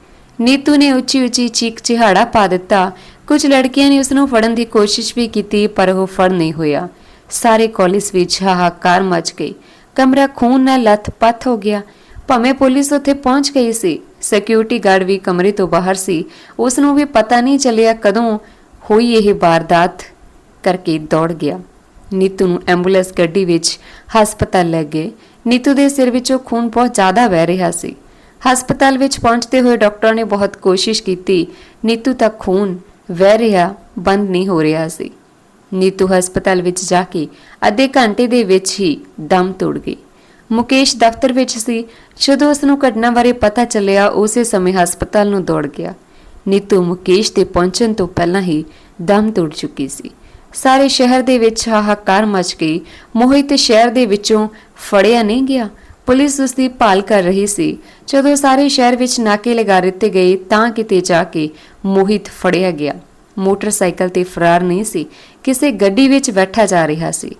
ਨੀਤੂ ਨੇ ਉੱਚੀ ਉੱਚੀ ਚੀਕ ਚਿਹਾੜਾ ਪਾ ਦਿੱਤਾ। ਕੁਝ ਲੜਕੀਆਂ ਨੇ ਉਸ ਨੂੰ ਫੜਨ ਦੀ ਕੋਸ਼ਿਸ਼ ਵੀ ਕੀਤੀ, ਪਰ ਉਹ ਫੜ ਨਹੀਂ ਹੋਇਆ। ਸਾਰੇ ਕਾਲਜ ਵਿੱਚ ਹਾਹਾਕਾਰ ਮਚ ਗਈ। ਕਮਰਾ ਖੂਨ ਨਾਲ ਲੱਥ-ਪੱਥ ਹੋ ਗਿਆ। ਭਾਵੇਂ ਪੁਲਿਸ ਉੱਥੇ ਪਹੁੰਚ ਗਈ ਸੀ ਸਿਕਿਉਰਿਟੀ ਗਾਰਡ ਵੀ ਕਮਰੇ ਤੋਂ ਬਾਹਰ ਸੀ। ਉਸ ਨੂੰ ਵੀ ਪਤਾ ਨਹੀਂ ਚੱਲਿਆ ਕਦੋਂ ਹੋਈ ਇਹ ਵਾਰਦਾਤ ਕਰਕੇ ਦੌੜ ਗਿਆ। ਨੀਤੂ ਨੂੰ ਐਂਬੂਲੈਂਸ ਗੱਡੀ ਵਿੱਚ ਹਸਪਤਾਲ ਲੈ ਗਏ। ਨੀਤੂ ਦੇ ਸਿਰ ਵਿੱਚੋਂ ਖੂਨ ਬਹੁਤ ਜ਼ਿਆਦਾ ਵਹਿ ਰਿਹਾ ਸੀ। ਹਸਪਤਾਲ ਵਿੱਚ ਪਹੁੰਚਦੇ ਹੋਏ ਡਾਕਟਰਾਂ ਨੇ ਬਹੁਤ ਕੋਸ਼ਿਸ਼ ਕੀਤੀ। ਨੀਤੂ ਤੱਕ ਖੂਨ ਵਹਿ ਰਿਹਾ, ਬੰਦ ਨਹੀਂ ਹੋ ਰਿਹਾ ਸੀ। ਨੀਤੂ ਹਸਪਤਾਲ ਵਿੱਚ ਜਾ ਕੇ ਅੱਧੇ ਘੰਟੇ ਦੇ ਵਿੱਚ ਹੀ ਦਮ ਤੋੜ ਗਈ। ਮੁਕੇਸ਼ ਦਫ਼ਤਰ ਵਿੱਚ ਸੀ। ਜਦੋਂ ਉਸ ਨੂੰ ਘਟਨਾ ਬਾਰੇ ਪਤਾ ਚੱਲਿਆ, ਉਸੇ ਸਮੇਂ ਹਸਪਤਾਲ ਨੂੰ ਦੌੜ ਗਿਆ। ਨੀਤੂ ਮੁਕੇਸ਼ ਦੇ ਪਹੁੰਚਣ ਤੋਂ ਪਹਿਲਾਂ ਹੀ ਦਮ ਤੋੜ ਚੁੱਕੀ ਸੀ। ਸਾਰੇ ਸ਼ਹਿਰ ਦੇ ਵਿੱਚ ਹਾਹਾਕਾਰ ਮਚ ਗਈ। ਮੋਹਿਤ ਸ਼ਹਿਰ ਦੇ ਵਿੱਚੋਂ ਫੜਿਆ ਨਹੀਂ ਗਿਆ। ਪੁਲਿਸ ਉਸ ਦੀ ਭਾਲ ਕਰ ਰਹੀ ਸੀ। ਜਦੋਂ ਸਾਰੇ ਸ਼ਹਿਰ ਵਿੱਚ ਨਾਕੇ ਲਗਾ ਦਿੱਤੇ ਗਏ ਤਾਂ ਕਿਤੇ ਜਾ ਕੇ ਮੋਹਿਤ ਫੜਿਆ ਗਿਆ। ਮੋਟਰਸਾਈਕਲ ਤੇ ਫਰਾਰ ਨਹੀਂ ਸੀ। ਕਿਸੇ ਗੱਡੀ ਵਿੱਚ ਬੈਠਾ ਜਾ ਰਿਹਾ ਸੀ।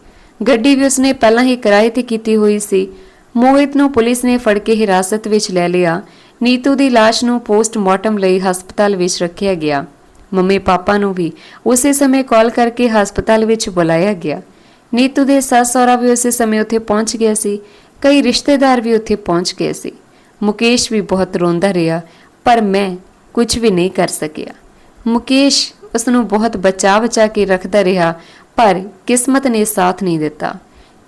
ਗੱਡੀ ਵੀ ਉਸਨੇ ਪਹਿਲਾਂ ਹੀ ਕਿਰਾਏ ਤੇ ਕੀਤੀ ਹੋਈ ਸੀ। ਮੋਹਿਤ ਨੂੰ ਪੁਲਿਸ ਨੇ ਫੜ ਕੇ ਹਿਰਾਸਤ ਵਿੱਚ ਲੈ ਲਿਆ। ਨੀਤੂ ਦੀ ਲਾਸ਼ ਨੂੰ ਪੋਸਟਮਾਰਟਮ ਲਈ ਹਸਪਤਾਲ ਵਿੱਚ ਰੱਖਿਆ ਗਿਆ। ਮੰਮੀ ਪਾਪਾ ਨੂੰ ਵੀ ਉਸੇ ਸਮੇਂ ਕਾਲ ਕਰਕੇ ਹਸਪਤਾਲ ਵਿੱਚ ਬੁਲਾਇਆ ਗਿਆ। ਨੀਤੂ ਦੇ ਸੱਸ ਸਹੁਰਾ ਵੀ ਉਸੇ ਸਮੇਂ ਉੱਥੇ ਪਹੁੰਚ ਗਿਆ ਸੀ। ਕਈ ਰਿਸ਼ਤੇਦਾਰ ਵੀ ਉੱਥੇ ਪਹੁੰਚ ਗਏ ਸੀ। ਮੁਕੇਸ਼ ਵੀ ਬਹੁਤ ਰੋਂਦਾ ਰਿਹਾ, ਪਰ ਮੈਂ ਕੁਝ ਵੀ ਨਹੀਂ ਕਰ ਸਕਿਆ। ਮੁਕੇਸ਼ ਉਸ ਨੂੰ ਬਹੁਤ ਬਚਾ ਬਚਾ ਕੇ ਰੱਖਦਾ ਰਿਹਾ, ਪਰ ਕਿਸਮਤ ਨੇ ਸਾਥ ਨਹੀਂ ਦਿੱਤਾ।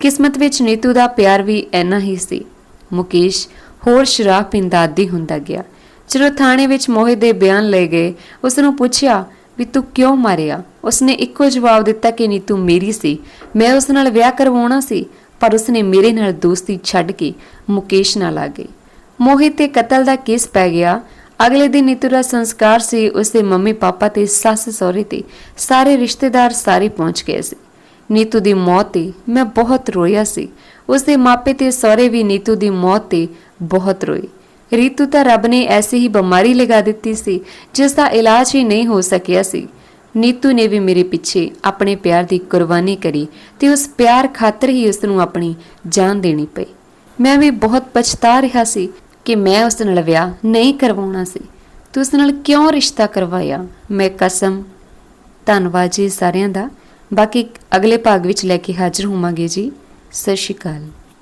ਕਿਸਮਤ ਵਿੱਚ ਨੀਤੂ ਦਾ ਪਿਆਰ ਵੀ ਐਨਾ ਹੀ ਸੀ। ਮੁਕੇਸ਼ ਹੋਰ ਸ਼ਰਾਬ ਪੀਂਦਾ ਆਦੀ ਹੁੰਦਾ ਗਿਆ। ਜਦੋਂ ਥਾਣੇ ਵਿੱਚ ਮੋਹਿਤ ਦੇ ਬਿਆਨ ਲਏ ਗਏ ਉਸ ਨੂੰ ਪੁੱਛਿਆ ਵੀ ਤੂੰ ਕਿਉਂ ਮਾਰਿਆ? ਉਸਨੇ ਇੱਕੋ ਜਵਾਬ ਦਿੱਤਾ ਕਿ ਨੀਤੂ ਮੇਰੀ ਸੀ। ਮੈਂ ਉਸ ਨਾਲ ਵਿਆਹ ਕਰਵਾਉਣਾ ਸੀ, ਪਰ ਉਸਨੇ ਮੇਰੇ ਨਾਲ ਦੋਸਤੀ ਛੱਡ ਕੇ ਮੁਕੇਸ਼ ਨਾਲ ਆ ਗਈ। ਮੋਹਿਤ ਤੇ ਕਤਲ ਦਾ ਕੇਸ ਪੈ ਗਿਆ। ਅਗਲੇ ਦਿਨ ਨੀਤੂ ਦਾ ਸੰਸਕਾਰ ਸੀ, ਉਸਦੇ ਮੰਮੀ ਪਾਪਾ ਤੇ ਸੱਸ ਸਹੁਰੇ ਤੇ ਸਾਰੇ ਰਿਸ਼ਤੇਦਾਰ ਸਾਰੇ ਪਹੁੰਚ ਗਏ ਸੀ। ਨੀਤੂ ਦੀ ਮੌਤ ਤੇ ਮੈਂ ਬਹੁਤ ਰੋਇਆ ਸੀ। ਉਸਦੇ ਮਾਪੇ ਤੇ ਸਹੁਰੇ ਵੀ ਨੀਤੂ ਦੀ ਮੌਤ ਤੇ ਬਹੁਤ ਰੋਏ। ਰੀਤੂ ਤਾਂ ਰੱਬ ਨੇ ਐਸੀ ਹੀ ਬਿਮਾਰੀ ਲਗਾ ਦਿੱਤੀ ਸੀ, ਜਿਸ ਦਾ ਇਲਾਜ ਹੀ ਨਹੀਂ ਹੋ ਸਕਿਆ ਸੀ। ਨੀਤੂ ਨੇ ਵੀ ਮੇਰੇ ਪਿੱਛੇ ਆਪਣੇ ਪਿਆਰ ਦੀ ਕੁਰਬਾਨੀ ਕਰੀ ਤੇ ਉਸ ਪਿਆਰ ਖਾਤਰ ਹੀ ਉਸ ਨੂੰ ਆਪਣੀ ਜਾਨ ਦੇਣੀ ਪਈ। ਮੈਂ ਵੀ ਬਹੁਤ ਪਛਤਾ ਰਿਹਾ ਸੀ ਕਿ ਮੈਂ ਉਸ ਨਾਲ ਵਿਆਹ ਨਹੀਂ ਕਰਵਾਉਣਾ ਸੀ। ਤੂੰ ਉਸ ਨਾਲ ਕਿਉਂ ਰਿਸ਼ਤਾ ਕਰਵਾਇਆ? ਮੈਂ ਕਸਮ, ਧੰਨਵਾਦ ਜੀ ਸਾਰਿਆਂ ਦਾ। ਬਾਕੀ ਅਗਲੇ ਭਾਗ ਵਿੱਚ ਲੈ ਕੇ ਹਾਜ਼ਰ ਹੋਵਾਂਗੇ ਜੀ। ਸਤਿ ਸ਼੍ਰੀ ਅਕਾਲ।